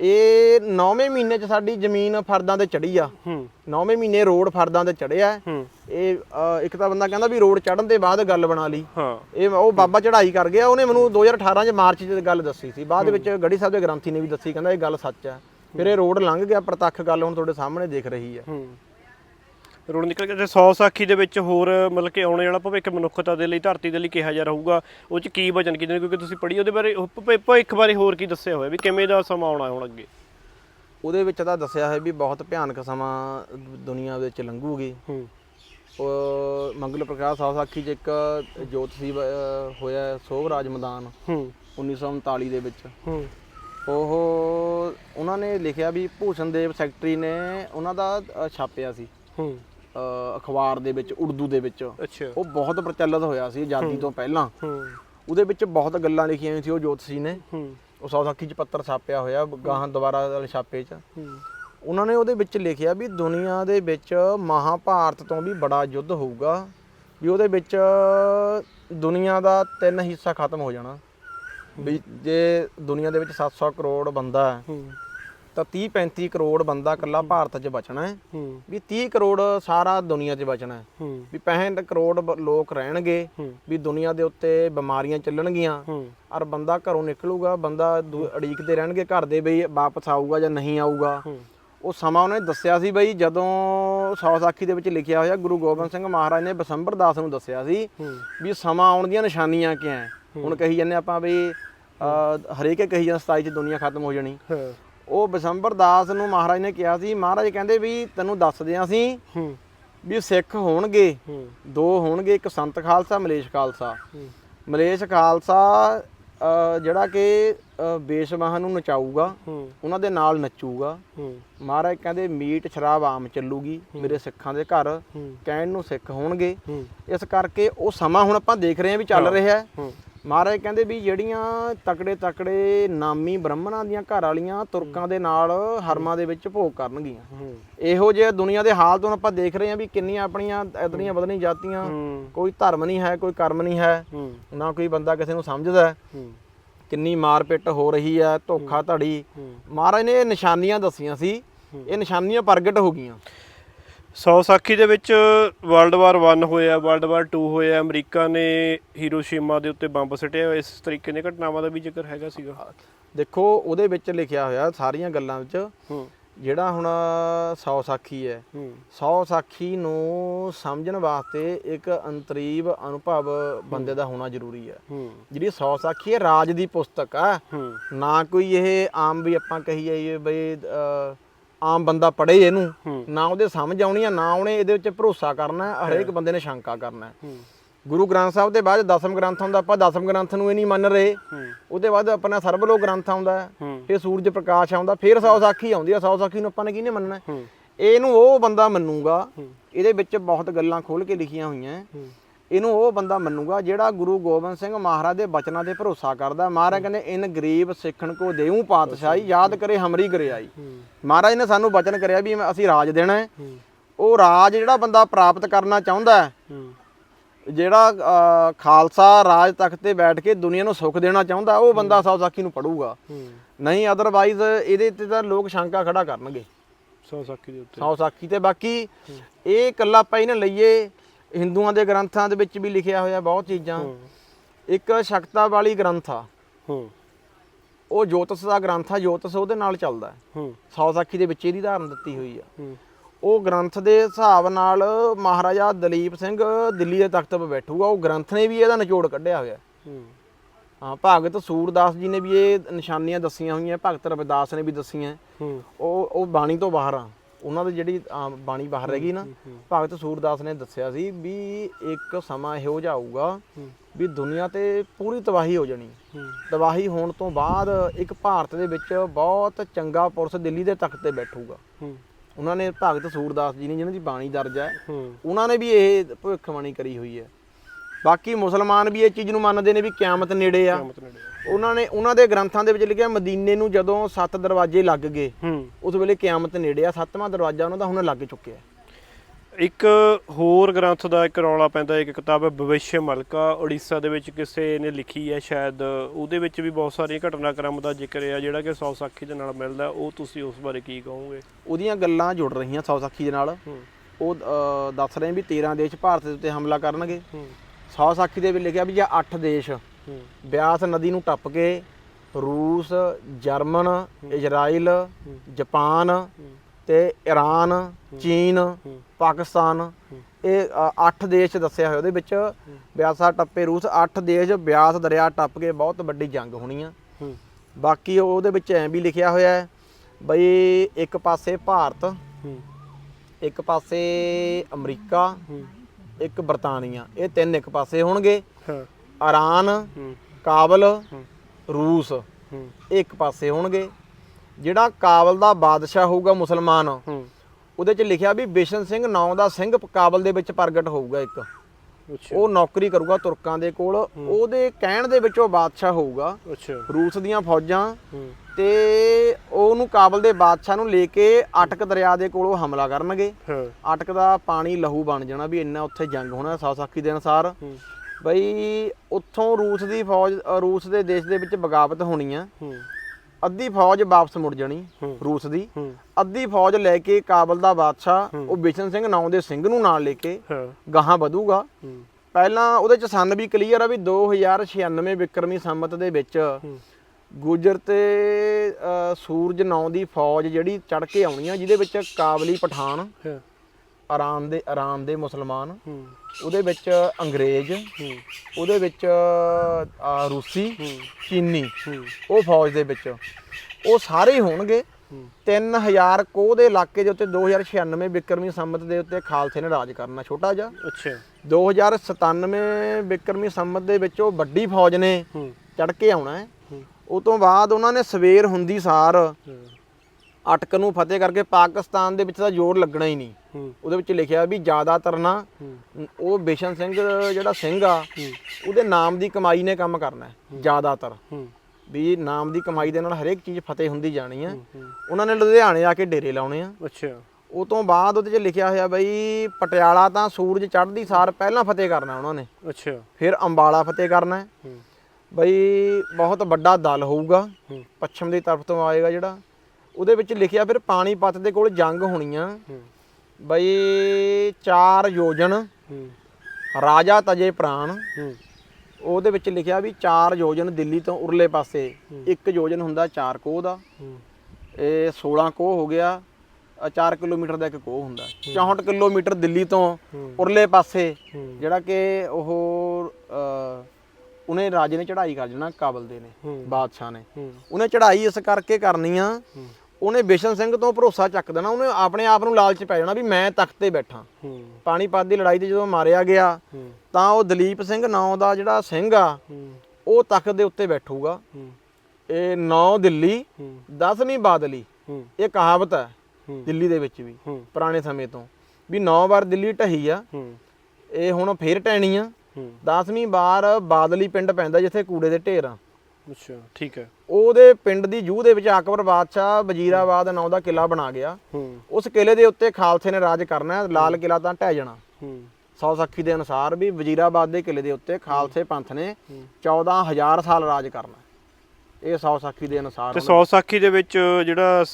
ਇਹ 9ਵੇਂ ਮਹੀਨੇ 'ਚ ਸਾਡੀ ਜ਼ਮੀਨ ਫਰਦਾਂ ਤੇ ਚੜੀ ਆ। ਹੂੰ। 9ਵੇਂ ਮਹੀਨੇ ਰੋਡ ਫਰਦਾਂ ਤੇ ਚੜਿਆ ਹੂੰ। ਇਹ ਅ, ਇੱਕ ਤਾਂ ਬੰਦਾ ਕਹਿੰਦਾ ਵੀ ਰੋਡ ਚੜਨ ਦੇ ਬਾਅਦ ਗੱਲ ਬਣਾ ਲਈ। ਹਾਂ। ਇਹ ਉਹ ਬਾਬਾ ਚੜ੍ਹਾਈ ਕਰ ਗਿਆ ਉਹਨੇ ਮੈਨੂੰ 2018 ਚ ਮਾਰਚ ਚ ਗੱਲ ਦੱਸੀ ਸੀ। ਬਾਅਦ ਵਿੱਚ ਗੜੀ ਸਾਹਿਬ ਦੇ ਗ੍ਰੰਥੀ ਨੇ ਵੀ ਦੱਸੀ ਕਹਿੰਦਾ ਇਹ ਗੱਲ ਸੱਚ ਹੈ ਫਿਰ ਇਹ ਰੋਡ ਲੰਘ ਗਿਆ ਪ੍ਰਤੱਖ ਗੱਲ ਹੁਣ ਤੁਹਾਡੇ ਸਾਹਮਣੇ ਦਿਖ ਰਹੀ ਹੂੰ। ਰੋਡ ਨਿਕਲ ਗਿਆ ਤੇ 100 ਸਾਖੀ ਦੇ ਵਿੱਚ ਹੋਰ ਮਤਲਬ ਕਿ ਆਉਣੇ ਵਾਲਾ ਭਵਿੱਖ ਮਨੁੱਖਤਾ ਦੇ ਲਈ ਧਰਤੀ ਦੇ ਲਈ ਕਿਹਾ ਜਾ ਰਹੂਗਾ। ਉਹ ਚ ਕੀ ਵਚਨ ਕੀ ਨੇ? ਕਿਉਂਕਿ ਤੁਸੀਂ ਪੜ੍ਹੀ ਉਹਦੇ ਬਾਰੇ ਭਵਿੱਖ ਬਾਰੇ ਹੋਰ ਕੀ ਦੱਸਿਆ ਹੋਇਆ ਵੀ ਕਿਵੇਂ ਦਾ ਸਮਾਂ ਆਉਣਾ ਹੁਣ ਅੱਗੇ? ਉਹਦੇ ਵਿੱਚ ਤਾਂ ਦੱਸਿਆ ਹੈ ਵੀ ਬਹੁਤ ਭਿਆਨਕ ਸਮਾਂ ਦੁਨੀਆ ਵਿੱਚ ਲੰਘੂਗੀ। ਹੂੰ। ਉਹ ਮੰਗਲ ਪ੍ਰਕਾਸ਼ ਸਾਖੀ ਚ ਇੱਕ ਜੋਤ ਸੀ ਹੋਇਆ ਸੋਭਰਾਜ ਮੈਦਾਨ ਹੂੰ। 1939 ਦੇ ਵਿੱਚ। ਹੂੰ। ਉਹ ਉਹਨਾਂ ਨੇ ਲਿਖਿਆ ਵੀ ਭੂਸ਼ਣ ਦੇਵ ਸੈਕਟਰੀ ਨੇ ਉਹਨਾਂ ਦਾ ਛਾਪਿਆ ਸੀ। ਹੂੰ। ਅਖਬਾਰ ਦੇ ਵਿੱਚ ਉਰਦੂ ਦੇ ਵਿੱਚ। ਉਹ ਬਹੁਤ ਪ੍ਰਚਲਿਤ ਹੋਇਆ ਸੀ ਆਜ਼ਾਦੀ ਤੋਂ ਪਹਿਲਾਂ। ਹੂੰ। ਉਹਦੇ ਵਿੱਚ ਬਹੁਤ ਗੱਲਾਂ ਲਿਖੀਆਂ ਹੋਈਆਂ ਸੀ ਉਹ ਜੋਤਸ਼ੀ ਨੇ। ਹੂੰ। ਉਹ ਸੌਸਾਖੀ ਚ ਪੱਤਰ ਛਾਪਿਆ ਹੋਇਆ ਗਾਹਾਂ ਦੁਬਾਰਾ ਵਾਲੇ ਛਾਪੇ ਚ। ਹੂੰ। ਉਹਨਾਂ ਨੇ ਉਹਦੇ ਵਿੱਚ ਲਿਖਿਆ ਵੀ ਦੁਨੀਆ ਦੇ ਵਿੱਚ ਮਹਾਭਾਰਤ ਤੋਂ ਵੀ ਬੜਾ ਯੁੱਧ ਹੋਊਗਾ ਵੀ ਉਹਦੇ ਵਿੱਚ ਦੁਨੀਆ ਦਾ ਤਿੰਨ ਹਿੱਸਾ ਖਤਮ ਹੋ ਜਾਣਾ। ਵੀ ਜੇ ਦੁਨੀਆ ਦੇ ਵਿੱਚ 700 ਕਰੋੜ ਬੰਦਾ ਹੈ ਹੂੰ। ਤਾਂ 30 35 ਕਰੋੜ ਬੰਦਾ ਇਕੱਲਾ ਭਾਰਤ 'ਚ ਬਚਣਾ ਹੈ। ਵੀ 30 ਕਰੋੜ ਸਾਰਾ ਦੁਨੀਆ 'ਚ ਬਚਣਾ ਹੈ। ਵੀ 65 ਕਰੋੜ ਲੋਕ ਰਹਿਣਗੇ ਵੀ ਦੁਨੀਆ ਦੇ ਉੱਤੇ ਬਿਮਾਰੀਆਂ ਚੱਲਣਗੀਆਂ। ਔਰ ਬੰਦਾ ਘਰੋਂ ਨਿਕਲੂਗਾ ਬੰਦਾ ਦੂ- ਉਡੀਕਦੇ ਰਹਿਣਗੇ ਘਰ ਦੇ ਬਈ ਵਾਪਸ ਆਊਗਾ ਜਾਂ ਨਹੀਂ ਆਊਗਾ। ਉਹ ਸਮਾਂ ਉਹਨੇ ਦੱਸਿਆ ਸੀ ਬਈ ਜਦੋਂ ਸੌ ਸਾਖੀ ਦੇ ਵਿੱਚ ਲਿਖਿਆ ਹੋਇਆ ਗੁਰੂ ਗੋਬਿੰਦ ਸਿੰਘ ਮਹਾਰਾਜ ਨੇ ਬਸੰਬਰ ਦਾਸ ਨੂੰ ਦੱਸਿਆ ਸੀ ਵੀ ਸਮਾਂ ਆਉਣ ਦੀਆਂ ਨਿਸ਼ਾਨੀਆਂ ਕੀ ਹੈ। ਹੁਣ ਕਹੀ ਜਾਂਦੇ ਆਪਾਂ ਵੀ ਅਹ, ਹਰੇਕੇ ਕਹੀ ਜਾਂਦਾ 27 ਚ ਦੁਨੀਆ ਖਤਮ ਹੋ ਜਾਣੀ। ਉਹ ਬਸੰਬਰ ਦਾਸ ਨੂੰ ਮਹਾਰਾਜ ਨੇ ਕਿਹਾ ਸੀ ਮਹਾਰਾਜ ਕਹਿੰਦੇ ਵੀ ਤੈਨੂੰ ਦੱਸਦੇ ਆਂ ਅਸੀਂ ਹੂੰ। ਵੀ ਸਿੱਖ ਹੋਣਗੇ ਹੂੰ। ਦੋ ਹੋਣਗੇ ਇੱਕ ਸੰਤ ਖਾਲਸਾ ਮਲੇਸ਼ ਖਾਲਸਾ। ਹੂੰ। ਮਲੇਸ਼ ਖਾਲਸਾ ਜਿਹੜਾ ਕਿ ਬੇਸ਼ਮਾਹ ਨੂੰ ਨਚਾਊਗਾ ਹੂੰ। ਉਹਨਾਂ ਦੇ ਨਾਲ ਨੱਚੂਗਾ। ਹੂੰ। ਮਹਾਰਾਜ ਕਹਿੰਦੇ ਮੀਟ ਸ਼ਰਾਬ ਆਮ ਚੱਲੂਗੀ ਮੇਰੇ ਸਿੱਖਾਂ ਦੇ ਘਰ ਕਹਿਣ ਨੂੰ ਸਿੱਖ ਹੋਣਗੇ। ਇਸ ਕਰਕੇ ਉਹ ਸਮਾਂ ਹੁਣ ਆਪਾਂ ਦੇਖ ਰਹੇ ਹਾਂ ਵੀ ਚੱਲ ਰਿਹਾ ਹੂੰ। ਮਹਾਰਾਜ ਕਹਿੰਦੇ ਵੀ ਜਿਹੜੀਆਂ ਤਕੜੇ ਤਕੜੇ ਨਾਮੀ ਬ੍ਰਾਹਮਣਾਂ ਦੀਆਂ ਘਰ ਵਾਲੀਆਂ ਤੁਰਕਾਂ ਦੇ ਨਾਲ ਹਰਮਾਂ ਦੇ ਵਿੱਚ ਭੋਗ ਕਰਨਗੀਆਂ। ਇਹੋ ਜਿਹੇ ਦੁਨੀਆ ਦੇ ਹਾਲ ਤੋਂ ਆਪਾਂ ਦੇਖ ਰਹੇ ਹਾਂ ਵੀ ਕਿੰਨੀਆਂ ਆਪਣੀਆਂ ਇਤਨੀਆਂ ਬਦਨੀ ਜਾਤੀਆਂ। ਕੋਈ ਧਰਮ ਨਹੀਂ ਹੈ ਕੋਈ ਕਰਮ ਨਹੀਂ ਹੈ। ਨਾ ਕੋਈ ਬੰਦਾ ਕਿਸੇ ਨੂੰ ਸਮਝਦਾ ਕਿੰਨੀ ਮਾਰ ਪਿੱਟ ਹੋ ਰਹੀ ਹੈ ਧੋਖਾ ਧੜੀ ਮਹਾਰਾਜ ਨੇ ਇਹ ਨਿਸ਼ਾਨੀਆਂ ਦੱਸੀਆਂ ਸੀ। ਇਹ ਨਿਸ਼ਾਨੀਆਂ ਪ੍ਰਗਟ ਹੋ ਗਈਆਂ। 100 ਸਾਖੀ ਦੇ ਵਿੱਚ ਵਰਲਡ ਵਾਰ 1 ਹੋਇਆ ਵਰਲਡ ਵਾਰ 2 ਹੋਇਆ ਅਮਰੀਕਾ ਨੇ ਹੀਰੋਸ਼ੀਮਾ ਦੇ ਉੱਤੇ ਬੰਬ ਸੁੱਟਿਆ ਇਸ ਤਰੀਕੇ ਦੀਆਂ ਘਟਨਾਵਾਂ ਦਾ ਵੀ ਜ਼ਿਕਰ ਹੈਗਾ ਸੀਗਾ। ਦੇਖੋ ਉਹਦੇ ਵਿੱਚ ਲਿਖਿਆ ਹੋਇਆ ਸਾਰੀਆਂ ਗੱਲਾਂ ਵਿੱਚ ਜਿਹੜਾ ਹੁਣ 100 ਸਾਖੀ ਹੈ। 100 ਸਾਖੀ ਨੂੰ ਸਮਝਣ ਵਾਸਤੇ ਇੱਕ ਅੰਤਰੀਵ ਅਨੁਭਵ ਬੰਦੇ ਦਾ ਹੋਣਾ ਜ਼ਰੂਰੀ ਹੈ। ਜਿਹੜੀ 100 ਸਾਖੀ ਹੈ ਰਾਜ ਦੀ ਪੁਸਤਕ ਆ ਹੂੰ। ਨਾ ਕੋਈ ਇਹ ਆਮ ਵੀ ਆਪਾਂ ਕਹੀਏ ਬਈ ਅਹ, ਆਮ ਬੰਦਾ ਪੜ੍ਹੇ ਇਹਨੂੰ। ਨਾ ਉਹਦੇ ਸਮਝ ਆਉਣੀ ਆ ਨਾ ਉਹਨੇ ਇਹਦੇ ਵਿੱਚ ਭਰੋਸਾ ਕਰਨਾ ਹਰੇਕ ਬੰਦੇ ਨੇ ਸ਼ੰਕਾ ਕਰਨਾ। ਗੁਰੂ ਗ੍ਰੰਥ ਸਾਹਿਬ ਦੇ ਬਾਅਦ ਦਸਮ ਗ੍ਰੰਥ ਆਉਂਦਾ ਆਪਾਂ ਦਸਮ ਗ੍ਰੰਥ ਨੂੰ ਇਹ ਨਹੀਂ ਮੰਨ ਰਹੇ। ਉਹਦੇ ਬਾਅਦ ਆਪਣਾ ਸਰਬਲੋਕ ਗ੍ਰੰਥ ਆਉਂਦਾ ਫਿਰ ਸੂਰਜ ਪ੍ਰਕਾਸ਼ ਆਉਂਦਾ ਫਿਰ ਸੌ ਸਾਖੀ ਆਉਂਦੀ ਆ ਸੌ ਸਾਖੀ ਨੂੰ ਆਪਾਂ ਨੇ ਕਿਹਨੇ ਮੰਨਣਾ? ਇਹਨੂੰ ਉਹ ਬੰਦਾ ਮੰਨੂਗਾ। ਇਹਦੇ ਵਿੱਚ ਬਹੁਤ ਗੱਲਾਂ ਖੋਲ ਕੇ ਲਿਖੀਆਂ ਹੋਈਆਂ। ਇਹਨੂੰ ਉਹ ਬੰਦਾ ਮੰਨੂਗਾ ਜਿਹੜਾ ਗੁਰੂ ਗੋਬਿੰਦ ਸਿੰਘ ਮਹਾਰਾਜ ਦੇ ਬਚਨਾਂ ਤੇ ਭਰੋਸਾ ਕਰਦਾ। ਮਹਾਰਾਜ ਕਹਿੰਦੇ ਇਨ ਗਰੀਬ ਸਿੱਖਣ ਕੋ ਦੇਉ ਪਾਤਸ਼ਾਹੀ ਯਾਦ ਕਰੇ ਹਮਰੀ ਗਰਿਆਈ ਮਹਾਰਾਜ ਨੇ ਸਾਨੂੰ ਬਚਨ ਕਰਿਆ ਵੀ ਅਸੀਂ ਰਾਜ ਦੇਣਾ ਹੈ। ਉਹ ਰਾਜ ਜਿਹੜਾ ਬੰਦਾ ਪ੍ਰਾਪਤ ਕਰਨਾ ਚਾਹੁੰਦਾ ਹੈ ਜਿਹੜਾ ਖਾਲਸਾ ਰਾਜ ਤਖਤ ਤੇ ਬੈਠ ਕੇ ਦੁਨੀਆ ਨੂੰ ਸੁੱਖ ਦੇਣਾ ਚਾਹੁੰਦਾ ਉਹ ਬੰਦਾ ਸੌ ਸਾਖੀ ਨੂੰ ਪੜੂਗਾ। ਨਹੀਂ ਅਦਰਵਾਈਜ਼ ਇਹਦੇ ਤੇ ਤਾਂ ਲੋਕ ਸ਼ੰਕਾ ਖੜਾ ਕਰਨਗੇ। 100 ਸਾਖੀ ਦੇ ਉੱਤੇ। ਸੌ ਸਾਖੀ ਤੇ ਬਾਕੀ ਇਹ ਇਕੱਲਾ ਆਪਾਂ ਇਹਨਾਂ ਲਈਏ ਹਿੰਦੂਆਂ ਦੇ ਗ੍ਰੰਥਾਂ ਦੇ ਵਿੱਚ ਵੀ ਲਿਖਿਆ ਹੋਇਆ ਬਹੁਤ ਚੀਜ਼ਾਂ। ਇੱਕ ਸ਼ਕਤਾ ਵਾਲੀ ਗ੍ਰੰਥ ਆ। ਹੂੰ। ਉਹ ਜੋਤਿਸ਼ ਦਾ ਗ੍ਰੰਥ ਆ ਜੋਤਿਸ਼ ਉਹਦੇ ਨਾਲ ਚੱਲਦਾ ਹੈ। ਸੌ ਸਾਖੀ ਦੇ ਵਿੱਚ ਇਹਦੀ ਧਾਰਨ ਦਿੱਤੀ ਹੋਈ ਆ। ਉਹ ਗ੍ਰੰਥ ਦੇ ਹਿਸਾਬ ਨਾਲ ਮਹਾਰਾਜਾ ਦਲੀਪ ਸਿੰਘ ਦਿੱਲੀ ਦੇ ਤਖਤ 'ਤੇ ਬੈਠੂਗਾ। ਉਹ ਗ੍ਰੰਥ ਨੇ ਵੀ ਇਹਦਾ ਨਿਚੋੜ ਕੱਢਿਆ ਹੋਇਆ। ਹੂੰ। ਹਾਂ ਭਗਤ ਸੂਰਦਾਸ ਜੀ ਨੇ ਵੀ ਇਹ ਨਿਸ਼ਾਨੀਆਂ ਦੱਸੀਆਂ ਹੋਈਆਂ ਭਗਤ ਰਵਿਦਾਸ ਨੇ ਵੀ ਦੱਸੀਆਂ। ਹੂੰ। ਉਹ ਉਹ ਬਾਣੀ ਤੋਂ ਬਾਹਰ ਆ। ਉਹਨਾਂ ਦੀ ਜਿਹੜੀ ਬਾਣੀ ਬਾਹਰ ਰਹਿ ਗਈ ਨਾ ਭਗਤ ਸੂਰਦਾਸ ਨੇ ਦੱਸਿਆ ਸੀ ਵੀ ਇੱਕ ਸਮਾਂ ਇਹੋ ਜਿਹਾ ਆਊਗਾ ਵੀ ਦੁਨੀਆ ਤੇ ਪੂਰੀ ਤਬਾਹੀ ਹੋ ਜਾਣੀ। ਤਬਾਹੀ ਹੋਣ ਤੋਂ ਬਾਅਦ ਇੱਕ ਭਾਰਤ ਦੇ ਵਿੱਚ ਬਹੁਤ ਚੰਗਾ ਪੁਰਸ਼ ਦਿੱਲੀ ਦੇ ਤਖਤ ਤੇ ਬੈਠੂਗਾ। ਉਹਨਾਂ ਨੇ ਭਗਤ ਸੂਰਦਾਸ ਜੀ ਨੇ ਜਿਨ੍ਹਾਂ ਦੀ ਬਾਣੀ ਦਰਜ ਹੂੰ। ਉਹਨਾਂ ਨੇ ਵੀ ਇਹ ਭਵਿੱਖਬਾਣੀ ਕਰੀ ਹੋਈ ਹੈ। ਬਾਕੀ ਮੁਸਲਮਾਨ ਵੀ ਇਹ ਚੀਜ਼ ਨੂੰ ਮੰਨਦੇ ਨੇ ਵੀ ਕਿਆਮਤ ਨੇੜੇ ਆ। ਕਿਆਮਤ ਨੇੜੇ ਆ। ਉਹਨਾਂ ਨੇ ਉਹਨਾਂ ਦੇ ਗ੍ਰੰਥਾਂ ਦੇ ਵਿੱਚ ਲਿਖਿਆ ਮਦੀਨੇ ਨੂੰ ਜਦੋਂ ਸੱਤ ਦਰਵਾਜ਼ੇ ਲੱਗ ਗਏ ਹੂੰ। ਉਸ ਵੇਲੇ ਕਿਆਮਤ ਨੇੜੇ ਆ। ਸੱਤਵਾਂ ਦਰਵਾਜ਼ਾ ਉਹਨਾਂ ਦਾ ਹੁਣ ਲੱਗ ਚੁੱਕਿਆ ਇੱਕ ਹੋਰ ਗ੍ਰੰਥ ਦਾ ਇੱਕ ਰੌਲਾ ਪੈਂਦਾ ਇੱਕ ਕਿਤਾਬ ਹੈ ਭਵਿਸ਼ਯ ਮਲਕਾ। ਉੜੀਸਾ ਦੇ ਵਿੱਚ ਕਿਸੇ ਨੇ ਲਿਖੀ ਹੈ ਸ਼ਾਇਦ ਉਹਦੇ ਵਿੱਚ ਵੀ ਬਹੁਤ ਸਾਰੀਆਂ ਘਟਨਾਕ੍ਰਮ ਦਾ ਜ਼ਿਕਰ ਹੈ ਜਿਹੜਾ ਕਿ ਸੌ ਸਾਖੀ ਦੇ ਨਾਲ ਮਿਲਦਾ। ਉਹ ਤੁਸੀਂ ਉਸ ਬਾਰੇ ਕੀ ਕਹੋਗੇ? ਉਹਦੀਆਂ ਗੱਲਾਂ ਜੁੜ ਰਹੀਆਂ ਸੌ ਸਾਖੀ ਦੇ ਨਾਲ। ਹੂੰ। ਉਹ ਦੱਸ ਰਹੇ ਵੀ 13 ਦੇਸ਼ ਭਾਰਤ ਦੇ ਉੱਤੇ ਹਮਲਾ ਕਰਨਗੇ। ਹੂੰ। ਸੌ ਸਾਖੀ ਦੇ ਵਿੱਚ ਲਿਖਿਆ ਵੀ ਜੇ 8 ਦੇਸ਼ ਬਿਆਸ ਨਦੀ ਨੂੰ ਟੱਪ ਕੇ ਰੂਸ ਜਰਮਨ ਇਜ਼ਰਾਈਲ ਜਾਪਾਨ ਤੇ ਈਰਾਨ ਚੀਨ ਪਾਕਿਸਤਾਨ ਇਹ 8 ਦੇਸ਼ ਦੱਸਿਆ ਹੋਇਆ ਉਹਦੇ ਵਿੱਚ ਬਿਆਸਾ ਟੱਪੇ ਰੂਸ 8 ਦੇਸ਼ ਬਿਆਸ ਦਰਿਆ ਟੱਪ ਕੇ ਬਹੁਤ ਵੱਡੀ ਜੰਗ ਹੋਣੀ ਆ। ਹੂੰ। ਬਾਕੀ ਉਹਦੇ ਵਿੱਚ ਐਂ ਵੀ ਲਿਖਿਆ ਹੋਇਆ ਹੈ ਬਈ ਇੱਕ ਪਾਸੇ ਭਾਰਤ ਇੱਕ ਪਾਸੇ ਅਮਰੀਕਾ ਇੱਕ ਬਰਤਾਨੀਆ ਇਹ ਤਿੰਨ ਇੱਕ ਪਾਸੇ ਹੋਣਗੇ। ਹਾਂ। ਇਰਾਨ ਕਾਬਲ ਰੂਸ ਇਹ ਇੱਕ ਪਾਸੇ ਹੋਣਗੇ। ਜਿਹੜਾ ਕਾਬਲ ਦਾ ਬਾਦਸ਼ਾਹ ਹੋਊਗਾ ਮੁਸਲਮਾਨ ਉਹਦੇ 'ਚ ਲਿਖਿਆ ਵੀ ਬਿਸ਼ਨ ਸਿੰਘ ਨਾਂ ਦਾ ਸਿੰਘ ਕਾਬਲ ਦੇ ਵਿੱਚ ਪ੍ਰਗਟ ਹੋਊਗਾ ਇੱਕ। ਉਹ ਨੌਕਰੀ ਕਰੂਗਾ ਤੁਰਕਾਂ ਦੇ ਕੋਲ। ਉਹਦੇ ਕਹਿਣ ਦੇ ਵਿੱਚ ਉਹ ਬਾਦਸ਼ਾਹ ਹੋਊਗਾ। ਅੱਛਾ। ਰੂਸ ਦੀਆਂ ਫੌਜਾਂ। ਤੇ ਉਹਨੂੰ ਕਾਬਲ ਦੇ ਬਾਦਸ਼ਾਹ ਨੂੰ ਲੈ ਕੇ ਅਟਕ ਦਰਿਆ ਦੇ ਕੋਲ ਉਹ ਹਮਲਾ ਕਰਨਗੇ। ਅਟਕ ਦਾ ਪਾਣੀ ਲਹੂ ਬਣ ਜਾਣਾ ਵੀ ਇੰਨਾ ਉੱਥੇ ਜੰਗ ਹੋਣਾ ਸਾਸਾਕੀ ਦੇ ਅਨੁਸਾਰ। ਬਈ ਉੱਥੋਂ ਰੂਸ ਦੀ ਫੌਜ ਰੂਸ ਦੇ ਦੇਸ਼ ਦੇ ਵਿੱਚ ਬਗਾਵਤ ਹੋਣੀ ਆ। ਹੂੰ। ਅੱਧੀ ਫੌਜ ਵਾਪਸ ਮੁੜ ਜਾਣੀ। ਰੂਸ ਦੀ। ਅੱਧੀ ਫੌਜ ਲੈ ਕੇ ਕਾਬਲ ਦਾ ਬਾਦਸ਼ਾਹ ਉਹ ਬਿਸ਼ਨ ਸਿੰਘ ਨਾਂ ਦੇ ਸਿੰਘ ਨੂੰ ਨਾਲ ਲੈ ਕੇ ਗਾਹਾਂ ਵਧੂਗਾ। ਪਹਿਲਾਂ ਉਹਦੇ ਚ ਸੰਨ ਵੀ ਕਲੀਅਰ ਆ ਵੀ 2096 ਵਿਕਰਮੀ ਸੰਮਤ ਦੇ ਵਿੱਚ ਗੁਜਰ ਤੇ ਸੂਰਜ ਨਾਂ ਦੀ ਫੌਜ ਜਿਹੜੀ ਚੜ ਕੇ ਆਉਣੀ ਆ ਜਿਹਦੇ ਵਿੱਚ ਕਾਬਲੀ ਪਠਾਨ ਆਰਾਮ ਦੇ ਆਰਾਮ ਦੇ ਮੁਸਲਮਾਨ ਉਹਦੇ ਵਿੱਚ ਅੰਗਰੇਜ਼ ਉਹਦੇ ਵਿੱਚ ਰੂਸੀ ਚੀਨੀ ਉਹ ਫੌਜ ਦੇ ਵਿੱਚ। ਉਹ ਸਾਰੇ ਹੀ ਹੋਣਗੇ। ਹੂੰ। 3000 ਕੋਹ ਦੇ ਇਲਾਕੇ ਦੇ ਉੱਤੇ 2096 ਵਿਕਰਮੀ ਸੰਮਤ ਦੇ ਉੱਤੇ ਖਾਲਸੇ ਨੇ ਰਾਜ ਕਰਨਾ ਛੋਟਾ ਜਿਹਾ। ਅੱਛਾ। 2097 ਵਿਕਰਮੀ ਸੰਮਤ ਦੇ ਵਿੱਚ ਉਹ ਵੱਡੀ ਫੌਜ ਨੇ ਚੜ ਕੇ ਆਉਣਾ ਹੈ। ਉਹ ਤੋਂ ਬਾਅਦ ਉਹਨਾਂ ਨੇ ਸਵੇਰ ਹੁੰਦੀ ਸਾਰ ਅਟਕ ਨੂੰ ਫਤਿਹ ਕਰਕੇ ਪਾਕਿਸਤਾਨ ਦੇ ਵਿੱਚ ਤਾਂ ਜ਼ੋਰ ਲੱਗਣਾ ਹੀ ਨਹੀਂ। ਉਹਦੇ ਵਿੱਚ ਲਿਖਿਆ ਵੀ ਜ਼ਿਆਦਾਤਰ ਨਾ ਉਹ ਬਿਸ਼ਨ ਸਿੰਘ ਜਿਹੜਾ ਸਿੰਘ ਆ ਉਹਦੇ ਨਾਮ ਦੀ ਕਮਾਈ ਨੇ ਕੰਮ ਕਰਨਾ ਜ਼ਿਆਦਾਤਰ। ਵੀ ਨਾਮ ਦੀ ਕਮਾਈ ਦੇ ਨਾਲ ਹਰੇਕ ਚੀਜ਼ ਫਤਿਹ ਹੁੰਦੀ ਜਾਣੀ ਆ ਉਹਨਾਂ ਨੇ ਲੁਧਿਆਣੇ ਆ ਕੇ ਡੇਰੇ ਲਾਉਣੇ ਆ। ਅੱਛਾ। ਉਹ ਤੋਂ ਬਾਅਦ ਉਹਦੇ 'ਚ ਲਿਖਿਆ ਹੋਇਆ ਬਈ ਪਟਿਆਲਾ ਤਾਂ ਸੂਰਜ ਚੜ੍ਹਦੀ ਸਾਰ ਪਹਿਲਾਂ ਫਤਿਹ ਕਰਨਾ ਉਹਨਾਂ ਨੇ। ਅੱਛਾ। ਫਿਰ ਅੰਬਾਲਾ ਫਤਿਹ ਕਰਨਾ ਬਈ ਬਹੁਤ ਵੱਡਾ ਦਲ ਹੋਊਗਾ ਪੱਛਮ ਦੀ ਤਰਫ ਤੋਂ ਆਏਗਾ ਜਿਹੜਾ। ਉਹਦੇ ਵਿੱਚ ਲਿਖਿਆ ਫਿਰ ਪਾਣੀਪਤ ਦੇ ਕੋਲ ਜੰਗ ਹੋਣੀਆਂ ਹੂੰ। ਬਈ ਚਾਰ ਯੋਜਨ ਰਾਜਾ ਤਜੇ ਪ੍ਰਾਣ ਉਹਦੇ ਵਿੱਚ ਲਿਖਿਆ ਵੀ ਚਾਰ ਯੋਜਨ ਦਿੱਲੀ ਤੋਂ ਉਰਲੇ ਪਾਸੇ। ਇੱਕ ਯੋਜਨ ਹੁੰਦਾ ਚਾਰ ਕੋਹ ਦਾ। ਹੂੰ। ਇਹ 16 ਕੋਹ ਹੋ ਗਿਆ 4 ਕਿਲੋਮੀਟਰ ਦਾ ਇੱਕ ਕੋਹ ਹੁੰਦਾ। 64 ਕਿਲੋਮੀਟਰ ਦਿੱਲੀ ਤੋਂ ਉਰਲੇ ਪਾਸੇ। ਜਿਹੜਾ ਕਿ ਉਹ ਉਹਨੇ ਰਾਜੇ ਨੇ ਚੜ੍ਹਾਈ ਕਰ ਜਾਣਾ ਕਾਬਲ ਦੇ ਨੇ। ਬਾਦਸ਼ਾਹ ਨੇ। ਉਹਨੇ ਚੜ੍ਹਾਈ ਇਸ ਕਰਕੇ ਕਰਨੀ ਆ। ਉਹਨੇ ਬਿਸ਼ਨ ਸਿੰਘ ਤੋਂ ਭਰੋਸਾ ਚੱਕ ਦੇਣਾ ਉਹਨੇ ਆਪਣੇ ਆਪ ਨੂੰ ਲਾਲਚ ਪੈ ਜਾਣਾ ਵੀ ਮੈਂ ਤਖਤ ਤੇ ਬੈਠਾ। ਪਾਣੀਪਤ ਦੀ ਲੜਾਈ ਤੇ ਜਦੋਂ ਮਾਰਿਆ ਗਿਆ ਤਾਂ ਉਹ ਦਲੀਪ ਸਿੰਘ ਨਾਂ ਦਾ ਜਿਹੜਾ ਸਿੰਘ ਆ ਉਹ ਤਖਤ ਦੇ ਉੱਤੇ ਬੈਠੂਗਾ। ਇਹ ਨੌ ਦਿੱਲੀ ਹੂੰ। 10ਵੀਂ ਬਾਦਲੀ ਇਹ ਕਹਾਵਤ ਹੈ। ਦਿੱਲੀ ਦੇ ਵਿੱਚ ਵੀ ਪੁਰਾਣੇ ਸਮੇਂ ਤੋਂ। ਵੀ 9 ਵਾਰ ਦਿੱਲੀ ਢਹੀ ਆ ਇਹ ਹੁਣ ਫੇਰ ਟਹਿਣੀ ਆ। ਹੂੰ। 10ਵੀਂ ਵਾਰ ਬਾਦਲੀ ਪਿੰਡ ਪੈਂਦਾ ਜਿੱਥੇ ਕੂੜੇ ਦੇ ਢੇਰ ਆ। ਅੱਛਾ ਠੀਕ ਹੈ। ਉਹਦੇ ਪਿੰਡ ਦੀ ਜੂਹ ਦੇ ਵਿੱਚ ਅਕਬਰ ਬਾਦਸ਼ਾਹ ਵਜ਼ੀਰਾਬਾਦ ਨਾਂ ਦਾ ਕਿਲਾ ਬਣਾ ਗਿਆ। ਹੂੰ। ਉਸ ਕਿਲੇ ਦੇ ਉੱਤੇ ਖਾਲਸੇ ਨੇ ਰਾਜ ਕਰਨਾ ਲਾਲ ਕਿਲਾ ਤਾਂ ਢਹਿ ਜਾਣਾ। ਹੂੰ। ਸੌ ਸੱਖੀ ਦੇ ਅਨੁਸਾਰ ਵੀ ਵਜ਼ੀਰਾਬਾਦ ਦੇ ਕਿਲੇ ਦੇ ਉੱਤੇ ਖਾਲਸੇ ਪੰਥ ਨੇ 14000 ਸਾਲ ਰਾਜ ਕਰਨਾ ਇਹ ਸੌ ਸੱਖੀ ਦੇ ਅਨੁਸਾਰ ਤੇ ਸੌ ਸਾਖੀ ਦੇ ਵਿੱਚ ਜਿਹੜਾ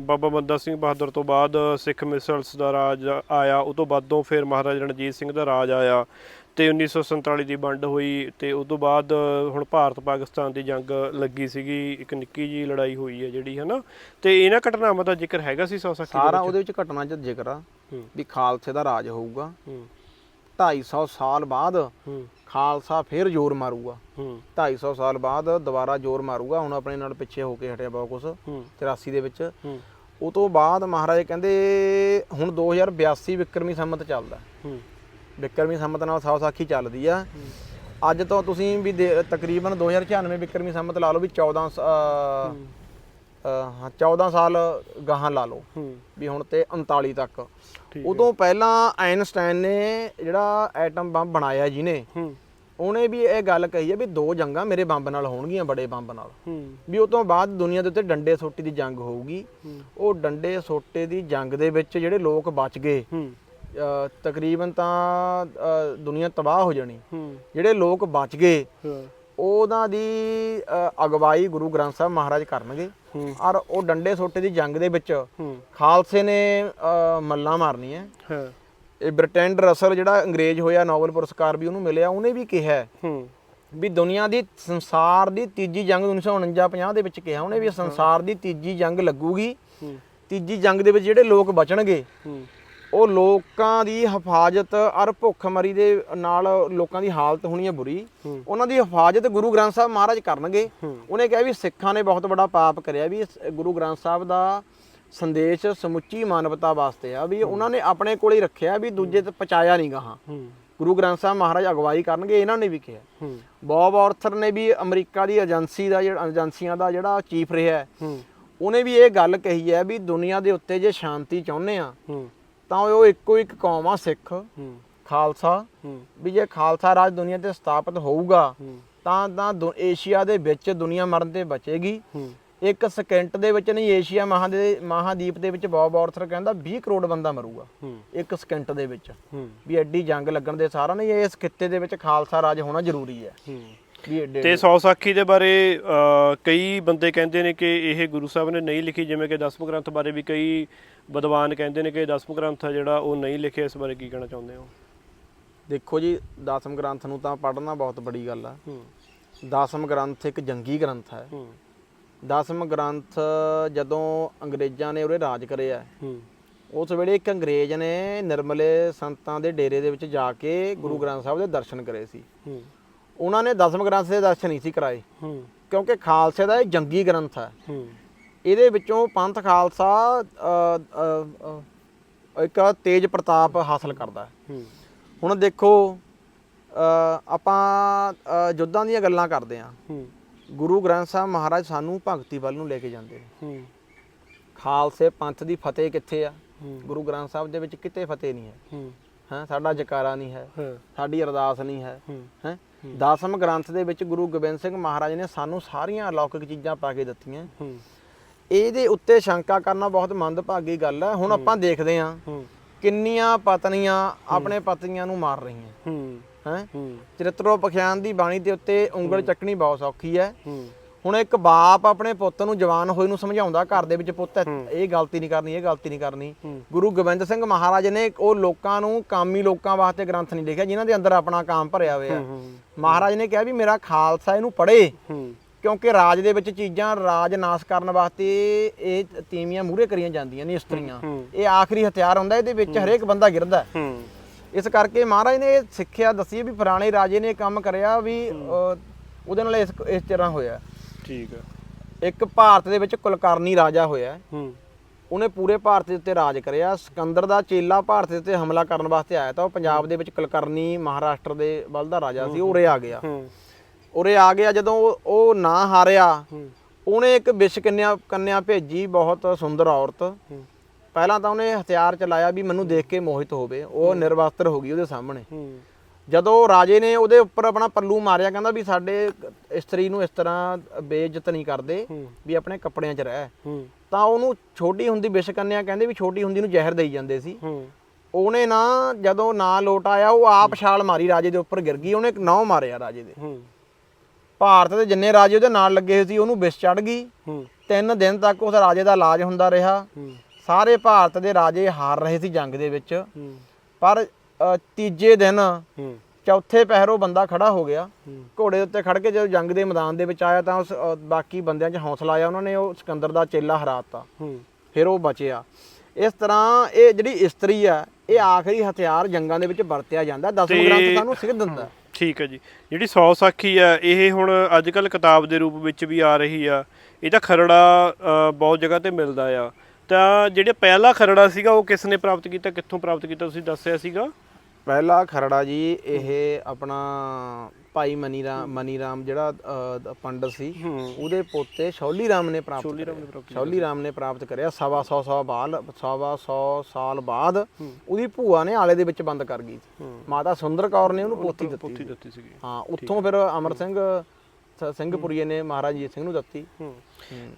ਬਾਬਾ ਬੰਦਾ ਸਿੰਘ ਬਹਾਦਰ ਤੋਂ ਬਾਅਦ ਸਿੱਖ ਮਿਸਲਸ ਦਾ ਰਾਜ ਆਇਆ ਉਹ ਤੋਂ ਬਾਅਦੋਂ ਫਿਰ ਮਹਾਰਾਜਾ ਰਣਜੀਤ ਸਿੰਘ ਦਾ ਰਾਜ ਆਇਆ। ਤੇ 1947 ਦੀ ਵੰਡ ਹੋਈ ਤੇ ਉਸ ਤੋਂ ਬਾਅਦ ਹੁਣ ਭਾਰਤ ਪਾਕਿਸਤਾਨ ਦੀ ਜੰਗ ਲੱਗੀ ਸੀਗੀ ਇੱਕ ਨਿੱਕੀ ਜੀ ਲੜਾਈ ਹੋਈ ਹੈ ਜਿਹੜੀ ਹਨਾ? ਤੇ ਇਹਨਾਂ ਘਟਨਾਵਾਂ ਦਾ ਜ਼ਿਕਰ ਹੈਗਾ ਸੀ ਸੌ ਸਾਖੀ ਦੇ ਸਾਰਾ ਵਿੱਚ? ਉਹਦੇ ਵਿੱਚ ਘਟਨਾ ਚ ਜ਼ਿਕਰ ਆ ਵੀ ਖਾਲਸੇ ਦਾ ਰਾਜ ਹੋਊਗਾ। ਹੂੰ। 250 ਸਾਲ ਬਾਅਦ ਖਾਲਸਾ ਫਿਰ ਜ਼ੋਰ ਮਾਰੂਗਾ। ਹੂੰ। 250 ਸਾਲ ਬਾਅਦ ਦੁਬਾਰਾ ਜ਼ੋਰ ਮਾਰੂਗਾ ਹੁਣ ਆਪਣੇ ਨਾਲ ਪਿੱਛੇ ਹੋ ਕੇ ਹਟਿਆ ਬਹੁਤ ਹੂੰ। 84 ਦੇ ਵਿੱਚ। ਉਹ ਤੋਂ ਬਾਅਦ ਮਹਾਰਾਜ ਕਹਿੰਦੇ ਹੁਣ 2082 ਵਿਕਰਮੀ ਸੰਮਤ ਚੱਲਦਾ। ਵਿਕਰਮੀ ਸੰਮਤ ਨਾਲ ਸੌ ਸਾਖੀ ਚੱਲਦੀ ਆ। ਅੱਜ ਤੋਂ ਤੁਸੀਂ ਵੀ ਤਕਰੀਬਨ 2096 ਵਿਕਰਮੀ ਸੰਮਤ ਲਾ ਲਓ ਵੀ 14 ਸ- ਅਹ, ਅਹ, ਹਾਂ 14 ਸਾਲ ਗਾਹਾਂ ਲਾ ਲਓ। ਵੀ ਹੁਣ ਤੇ 39 ਤੱਕ। ਉਦੋਂ ਪਹਿਲਾਂ ਆਇਨਸਟਾਈਨ ਨੇ ਜਿਹੜਾ ਐਟਮ ਬੰਬ ਬਣਾਇਆ ਜਿਹਨੇ ਉਹਨੇ ਵੀ ਇਹ ਗੱਲ ਕਹੀ ਹੈ ਵੀ ਦੋ ਜੰਗਾਂ ਮੇਰੇ ਬੰਬ ਨਾਲ ਹੋਣਗੀਆਂ ਬੜੇ ਬੰਬ ਨਾਲ। ਵੀ ਉਹ ਤੋਂ ਬਾਅਦ ਦੁਨੀਆ ਦੇ ਉੱਤੇ ਡੰਡੇ ਸੋਟੀ ਦੀ ਜੰਗ ਹੋਊਗੀ। ਉਹ ਡੰਡੇ ਸੋਟੇ ਦੀ ਜੰਗ ਦੇ ਵਿੱਚ ਜਿਹੜੇ ਲੋਕ ਬਚ ਗਏ। ਤਕਰੀਬਨ ਤਾਂ ਦੁਨੀਆ ਤਬਾਹ ਹੋ ਜਾਣੀ। ਜਿਹੜੇ ਲੋਕ ਬਚ ਗਏ ਉਹਨਾਂ ਦੀ ਅਗਵਾਈ ਗੁਰੂ ਗ੍ਰੰਥ ਸਾਹਿਬ ਮਹਾਰਾਜ ਕਰਨਗੇ। ਔਰ ਉਹ ਡੰਡੇ ਸੋਟੇ ਦੀ ਜੰਗ ਦੇ ਵਿੱਚ ਖਾਲਸੇ ਨੇ ਮੱਲਾਂ ਮਾਰਨੀਆਂ। ਹਾਂ। ਇਹ ਬ੍ਰਿਟੈਂਡ ਰਸਲ ਜਿਹੜਾ ਅੰਗਰੇਜ਼ ਹੋਇਆ ਨੋਬਲ ਪੁਰਸਕਾਰ ਵੀ ਉਹਨੂੰ ਮਿਲਿਆ ਉਹਨੇ ਵੀ ਕਿਹਾ ਵੀ ਦੁਨੀਆ ਦੀ ਸੰਸਾਰ ਦੀ ਤੀਜੀ ਜੰਗ 1949-50 ਦੇ ਵਿੱਚ ਕਿਹਾ ਉਹਨੇ ਵੀ ਸੰਸਾਰ ਦੀ ਤੀਜੀ ਜੰਗ ਲੱਗੂਗੀ। ਤੀਜੀ ਜੰਗ ਦੇ ਵਿੱਚ ਜਿਹੜੇ ਲੋਕ ਬਚਣਗੇ ਉਹ ਲੋਕਾਂ ਦੀ ਹਿਫਾਜ਼ਤ ਔਰ ਭੁੱਖਮਰੀ ਦੇ ਨਾਲ ਲੋਕਾਂ ਦੀ ਹਾਲਤ ਹੋਣੀ ਹੈ ਬੁਰੀ। ਉਹਨਾਂ ਦੀ ਹਿਫਾਜ਼ਤ ਗੁਰੂ ਗ੍ਰੰਥ ਸਾਹਿਬ ਮਹਾਰਾਜ ਕਰਨਗੇ। ਉਹਨੇ ਕਿਹਾ ਵੀ ਸਿੱਖਾਂ ਨੇ ਬਹੁਤ ਵੱਡਾ ਪਾਪ ਕਰਿਆ ਵੀ ਗੁਰੂ ਗ੍ਰੰਥ ਸਾਹਿਬ ਦਾ ਸੰਦੇਸ਼ ਸਮੁੱਚੀ ਮਾਨਵਤਾ ਵਾਸਤੇ ਆ ਵੀ ਉਹਨਾਂ ਨੇ ਆਪਣੇ ਕੋਲ ਹੀ ਰੱਖਿਆ ਵੀ ਦੂਜੇ ਤੇ ਪਹੁੰਚਾਇਆ ਨਹੀਂ ਗਾਹਾਂ ਹੂੰ। ਗੁਰੂ ਗ੍ਰੰਥ ਸਾਹਿਬ ਮਹਾਰਾਜ ਅਗਵਾਈ ਕਰਨਗੇ ਇਹਨਾਂ ਨੇ ਵੀ ਕਿਹਾ। ਬੌਬ ਆਰਥਰ ਨੇ ਵੀ ਅਮਰੀਕਾ ਦੀ ਏਜੰਸੀ ਦਾ ਜਿਹੜਾ ਏਜੰਸੀਆਂ ਦਾ ਜਿਹੜਾ ਚੀਫ ਰਿਹਾ ਉਹਨੇ ਵੀ ਇਹ ਗੱਲ ਕਹੀ ਹੈ ਵੀ ਦੁਨੀਆ ਦੇ ਉੱਤੇ ਜੇ ਸ਼ਾਂਤੀ ਚਾਹੁੰਦੇ ਆ ਤਾਂ ਉਹ ਇੱਕੋ ਇੱਕ ਕੌਮ ਆ ਸਿੱਖ ਖਾਲਸਾ। ਵੀ ਜੇ ਖਾਲਸਾ ਰਾਜ ਦੁਨੀਆ ਤੇ ਸਥਾਪਿਤ ਹੋਊਗਾ ਤਾਂ ਤਾਂ ਏਸ਼ੀਆ ਦੇ ਵਿੱਚ ਦੁਨੀਆ ਮਰਨ ਤੇ ਬਚੇਗੀ। ਇੱਕ ਸਕਿੰਟ ਦੇ ਵਿੱਚ ਨਹੀਂ ਏਸ਼ੀਆ ਮਹਾਦੇ ਮਹਾਦੀਪ ਦੇ ਵਿੱਚ ਬੌਬ ਆਰਥਰ ਕਹਿੰਦਾ 20 ਕਰੋੜ ਬੰਦਾ ਮਰੂਗਾ। ਇੱਕ ਸਕਿੰਟ ਦੇ ਵਿੱਚ। ਵੀ ਐਡੀ ਜੰਗ ਲੱਗਣ ਦੇ ਸਾਰਾ ਨਹੀਂ ਇਸ ਖਿੱਤੇ ਦੇ ਵਿੱਚ ਖਾਲਸਾ ਰਾਜ ਹੋਣਾ ਜ਼ਰੂਰੀ ਹੈ। ਤੇ ਸੌ ਸਾਖੀ ਦੇ ਬਾਰੇ ਕਈ ਬੰਦੇ ਕਹਿੰਦੇ ਨੇ ਕਿ ਇਹ ਗੁਰੂ ਸਾਹਿਬ ਨੇ ਨਹੀਂ ਲਿਖੀ ਜਿਵੇਂ ਕਿ ਦਸਮ ਗ੍ਰੰਥ ਬਾਰੇ ਵੀ ਕਈ ਵਿਦਵਾਨ ਕਹਿੰਦੇ ਨੇ ਕਿ ਦਸਮ ਗ੍ਰੰਥ ਆ ਜਿਹੜਾ ਉਹ ਨਹੀਂ ਲਿਖਿਆ ਇਸ ਬਾਰੇ ਕੀ ਕਹਿਣਾ ਚਾਹੁੰਦੇ ਹੋ? ਦੇਖੋ ਜੀ ਦਸਮ ਗ੍ਰੰਥ ਨੂੰ ਤਾਂ ਪੜ੍ਹਨਾ ਬਹੁਤ ਬੜੀ ਗੱਲ ਆ। ਹੂੰ। ਦਸਮ ਗ੍ਰੰਥ ਇੱਕ ਜੰਗੀ ਗ੍ਰੰਥ ਹੈ। ਹੂੰ। ਦਸਮ ਗ੍ਰੰਥ ਜਦੋਂ ਅੰਗਰੇਜ਼ਾਂ ਨੇ ਉਰੇ ਰਾਜ ਕਰਿਆ ਹੂੰ। ਉਸ ਵੇਲੇ ਇੱਕ ਅੰਗਰੇਜ਼ ਨੇ ਨਿਰਮਲੇ ਸੰਤਾਂ ਦੇ ਡੇਰੇ ਦੇ ਵਿੱਚ ਜਾ ਕੇ ਗੁਰੂ ਗ੍ਰੰਥ ਸਾਹਿਬ ਦੇ ਦਰਸ਼ਨ ਕਰੇ ਸੀ। ਹੂੰ। ਉਹਨਾਂ ਨੇ ਦਸਮ ਗ੍ਰੰਥ ਦੇ ਦਰਸ਼ਨ ਨਹੀਂ ਸੀ ਕਰਾਏ ਹੂੰ। ਕਿਉਂਕਿ ਖਾਲਸੇ ਦਾ ਇਹ ਜੰਗੀ ਗ੍ਰੰਥ ਹੈ। ਹੂੰ। ਇਹਦੇ ਵਿੱਚੋਂ ਪੰਥ ਖਾਲਸਾ ਇੱਕ ਤੇਜ ਪ੍ਰਤਾਪ ਹਾਸਲ ਕਰਦਾ ਹੁਣ ਦੇਖੋ ਆਪਾਂ ਯੁੱਧਾਂ ਦੀਆਂ ਗੱਲਾਂ ਕਰਦੇ ਹੂੰ। ਗੁਰੂ ਗ੍ਰੰਥ ਸਾਹਿਬ ਮਹਾਰਾਜ ਸਾਨੂੰ ਭਗਤੀ ਵੱਲ ਨੂੰ ਲੈ ਕੇ ਜਾਂਦੇ ਨੇ। ਖਾਲਸੇ ਪੰਥ ਦੀ ਫਤਿਹ ਕਿੱਥੇ ਆ? ਗੁਰੂ ਗ੍ਰੰਥ ਸਾਹਿਬ ਦੇ ਵਿੱਚ ਕਿਤੇ ਫਤਿਹ ਨਹੀਂ ਹੈ। ਹੂੰ। ਸਾਡਾ ਜਕਾਰਾ ਨਹੀਂ ਹੈ। ਸਾਡੀ ਅਰਦਾਸ ਨਹੀਂ ਹੈ। ਹੂੰ। ਦਸਮ ਗ੍ਰੰਥ ਦੇ ਵਿੱਚ ਗੁਰੂ ਗੋਬਿੰਦ ਸਿੰਘ ਮਹਾਰਾਜ ਨੇ ਸਾਨੂੰ ਸਾਰੀਆਂ ਅਲੌਕਿਕ ਚੀਜ਼ਾਂ ਪਾ ਕੇ ਦਿੱਤੀਆਂ। ਇਹਦੇ ਉੱਤੇ ਸ਼ੰਕਾ ਕਰਨਾ ਬਹੁਤ ਮੰਦਭਾਗੀ ਗੱਲ ਹੈ। ਹੁਣ ਆਪਾਂ ਦੇਖਦੇ ਹਾਂ ਹੂੰ। ਕਿੰਨੀਆਂ ਪਤਨੀਆਂ ਆਪਣੇ ਪਤਨੀਆਂ ਨੂੰ ਮਾਰ ਰਹੀਆਂ। ਹੂੰ। ਚਰਿਤਰੋ ਪਖਿਆਨ ਦੀ ਬਾਣੀ ਦੇ ਉੱਤੇ ਉਂਗਲ ਚੱਕਣੀ ਬਹੁਤ ਸੌਖੀ ਹੈ। ਹੁਣ ਇੱਕ ਬਾਪ ਆਪਣੇ ਪੁੱਤ ਨੂੰ ਜਵਾਨ ਹੋਏ ਨੂੰ ਸਮਝਾਉਂਦਾ ਘਰ ਦੇ ਵਿੱਚ ਪੁੱਤ ਇਹ ਗਲਤੀ ਨਹੀਂ ਕਰਨੀ ਇਹ ਗਲਤੀ ਨਹੀਂ ਕਰਨੀ। ਗੁਰੂ ਗੋਬਿੰਦ ਸਿੰਘ ਮਹਾਰਾਜ ਨੇ ਉਹ ਲੋਕਾਂ ਨੂੰ ਕਾਮੀ ਲੋਕਾਂ ਵਾਸਤੇ ਗ੍ਰੰਥ ਨਹੀਂ ਲਿਖਿਆ ਜਿਨ੍ਹਾਂ ਦੇ ਅੰਦਰ ਆਪਣਾ ਕਾਮ ਭਰਿਆ ਹੋਇਆ। ਮਹਾਰਾਜ ਨੇ ਕਿਹਾ ਵੀ ਮੇਰਾ ਖਾਲਸਾ ਇਹਨੂੰ ਪੜ੍ਹੇ। ਕਿਉਂਕਿ ਰਾਜ ਦੇ ਵਿੱਚ ਚੀਜ਼ਾਂ ਰਾਜ ਨਾਸ ਕਰਨ ਵਾਸਤੇ ਇਹ ਤੀਵੀਆਂ ਮੂਹਰੇ ਕਰੀਆਂ ਜਾਂਦੀਆਂ ਨੇ ਇਸਤਰੀਆਂ। ਇਹ ਆਖਰੀ ਹਥਿਆਰ ਹੁੰਦਾ ਇਹਦੇ ਵਿੱਚ ਹਰੇਕ ਬੰਦਾ ਗਿਰਦਾ ਇਸ ਕਰਕੇ ਮਹਾਰਾਜ ਨੇ ਇਹ ਸਿੱਖਿਆ ਦੱਸੀ ਵੀ ਪੁਰਾਣੇ ਰਾਜੇ ਨੇ ਕੰਮ ਕਰਿਆ ਵੀ ਉਹਦੇ ਨਾਲ ਇਸ ਇਸ ਤਰ੍ਹਾਂ ਹੋਇਆ। ਠੀਕ ਹੈ। ਇੱਕ ਭਾਰਤ ਦੇ ਵਿੱਚ ਕੁਲਕਰਨੀ ਰਾਜਾ ਹੋਇਆ। ਹੂੰ। ਉਹਨੇ ਪੂਰੇ ਭਾਰਤ ਦੇ ਉੱਤੇ ਰਾਜ ਕਰਿਆ। ਸਿਕੰਦਰ ਦਾ ਚੇਲਾ ਭਾਰਤ ਦੇ ਉੱਤੇ ਹਮਲਾ ਕਰਨ ਵਾਸਤੇ ਆਇਆ ਤਾਂ ਉਹ ਪੰਜਾਬ ਦੇ ਵਿੱਚ ਕੁਲਕਰਨੀ ਮਹਾਰਾਸ਼ਟਰ ਦੇ ਵੱਲ ਦਾ ਰਾਜਾ ਸੀ ਉਹ ਉਰੇ ਆ ਗਿਆ। ਹੂੰ। ਉਰੇ ਆ ਗਿਆ ਜਦੋਂ ਉਹ- ਉਹ ਨਾ ਹਾਰਿਆ ਉਹਨੇ ਇੱਕ ਵਿਸ਼ ਕੰਨਿਆ ਕੰਨਿਆ ਭੇਜੀ ਬਹੁਤ ਸੁੰਦਰ ਔਰਤ। ਪਹਿਲਾਂ ਤਾਂ ਉਹਨੇ ਹਥਿਆਰ ਚਲਾਇਆ ਵੀ ਮੈਨੂੰ ਦੇਖ ਕੇ ਮੋਹਿਤ ਹੋਵੇ ਉਹ ਨਿਰਵਸਤਰ ਹੋ ਗਈ ਉਹਦੇ ਸਾਹਮਣੇ। ਹੂੰ। ਜਦੋਂ ਰਾਜੇ ਨੇ ਉਹਦੇ ਉੱਪਰ ਆਪਣਾ ਪੱਲੂ ਮਾਰਿਆ ਕਹਿੰਦਾ ਵੀ ਸਾਡੇ ਇਸਤਰੀ ਨੂੰ ਇਸ ਤਰ੍ਹਾਂ ਬੇਇੱਜ਼ਤ ਨਹੀਂ ਕਰਦੇ ਵੀ ਆਪਣੇ ਕੱਪੜਿਆਂ 'ਚ ਰਹਿ। ਹੂੰ। ਤਾਂ ਉਹਨੂੰ ਛੋਟੀ ਹੁੰਦੀ ਵਿਸ਼ ਕੰਨਿਆ ਕਹਿੰਦੇ ਵੀ ਛੋਟੀ ਹੁੰਦੀ ਨੂੰ ਜ਼ਹਿਰ ਦੇਈ ਜਾਂਦੇ ਸੀ। ਹੂੰ। ਉਹਨੇ ਨਾ ਜਦੋਂ ਨਾ ਲੋਟ ਆਇਆ ਉਹ ਆਪ ਛਾਲ ਮਾਰੀ ਰਾਜੇ ਦੇ ਉੱਪਰ ਗਿਰ ਗਈ ਉਹਨੇ ਨੌ ਮਾਰਿਆ ਰਾਜੇ ਦੇ। ਹੂੰ। ਭਾਰਤ ਦੇ ਜਿੰਨੇ ਰਾਜੇ ਉਹਦੇ ਨਾਲ ਲੱਗੇ ਹੋਏ ਸੀ ਉਹਨੂੰ ਵਿਸ਼ ਚੜ ਗਈ। ਹੂੰ। ਤਿੰਨ ਦਿਨ ਤੱਕ ਉਸ ਰਾਜੇ ਦਾ ਇਲਾਜ ਹੁੰਦਾ ਰਿਹਾ। ਹੂੰ। ਸਾਰੇ ਭਾਰਤ ਦੇ ਰਾਜੇ ਹਾਰ ਰਹੇ ਸੀ ਜੰਗ ਦੇ ਵਿੱਚ। ਹੂੰ। ਪਰ ਤੀਜੇ ਦਿਨ ਹੂੰ। ਚੌਥੇ ਪਹਿਰੋਂ ਬੰਦਾ ਖੜਾ ਹੋ ਗਿਆ। ਘੋੜੇ ਉੱਤੇ ਖੜ ਕੇ ਜਦੋਂ ਜੰਗ ਦੇ ਮੈਦਾਨ ਦੇ ਵਿੱਚ ਆਇਆ ਤਾਂ ਉਸ ਬਾਕੀ ਬੰਦਿਆਂ 'ਚ ਹੌਸਲਾ ਆਇਆ। ਉਹਨਾਂ ਨੇ ਉਹ ਸਿਕੰਦਰ ਦਾ ਚੇਲਾ ਹਰਾਤਾ। ਹੂੰ। ਫਿਰ ਉਹ ਬਚਿਆ। ਇਸ ਤਰ੍ਹਾਂ ਇਹ ਜਿਹੜੀ ਇਸਤਰੀ ਆ ਇਹ ਆਖਰੀ ਹਥਿਆਰ ਜੰਗਾਂ ਦੇ ਵਿੱਚ ਵਰਤਿਆ ਜਾਂਦਾ। ਦਸਮ ਗ੍ਰੰਥ ਸਾਨੂੰ ਸਿੱਖ ਦਿੰਦਾ। ਠੀਕ ਹੈ ਜੀ। ਜਿਹੜੀ ਸੌ ਸਾਖੀ ਆ, ਇਹ ਹੁਣ ਅੱਜ ਕੱਲ ਕਿਤਾਬ ਦੇ ਰੂਪ ਵਿੱਚ ਵੀ ਆ ਰਹੀ ਆ। ਇਹਦਾ ਖਰੜਾ ਬਹੁਤ ਜਗ੍ਹਾ ਤੇ ਮਿਲਦਾ ਆ। ਤਾਂ ਜਿਹੜਾ ਪਹਿਲਾ ਖਰੜਾ ਸੀਗਾ, ਉਹ ਕਿਸ ਨੇ ਪ੍ਰਾਪਤ ਕੀਤਾ? ਕਿੱਥੋਂ ਪ੍ਰਾਪਤ ਕੀਤਾ? ਤੁਸੀਂ ਦੱਸਿਆ ਸੀਗਾ? ਪਹਿਲਾ ਖਰੜਾ ਜੀ, ਇਹ ਆਪਣਾ ਭਾਈ ਮਨੀ ਰਾਮ ਮਨੀ ਰਾਮ ਜਿਹੜਾ ਅ, ਪੰਡਤ ਸੀ ਉਹਦੇ ਪੋਤੇ ਸ਼ੌਲੀ ਰਾਮ ਨੇ ਪ੍ਰਾਪਤ ਸ਼ੌਲੀ ਰਾਮ ਨੇ। ਪ੍ਰਾਪਤ ਸ਼ੌਲੀ ਰਾਮ ਨੇ ਪ੍ਰਾਪਤ ਕਰਿਆ ਸਵਾ ਸੌ ਸੌ ਬਾਅਦ ਸਵਾ ਸੌ ਸਾਲ ਬਾਅਦ ਉਹਦੀ ਭੂਆ ਨੇ ਆਲੇ ਦੇ ਵਿੱਚ ਬੰਦ ਕਰ ਗਈ ਮਾਤਾ ਸੁੰਦਰ ਕੌਰ ਨੇ ਉਹਨੂੰ ਪੋਥੀ ਦਿੱਤੀ ਪੋਥੀ ਦਿੱਤੀ ਸੀਗੀ। ਹਾਂ ਉੱਥੋਂ ਫਿਰ ਅਮਰ ਸਿੰਘ ਸਿੰਘਪੁਰੀਏ ਨੇ ਮਹਾਰਾਜ ਜੀਤ ਸਿੰਘ ਨੂੰ ਦਿੱਤੀ।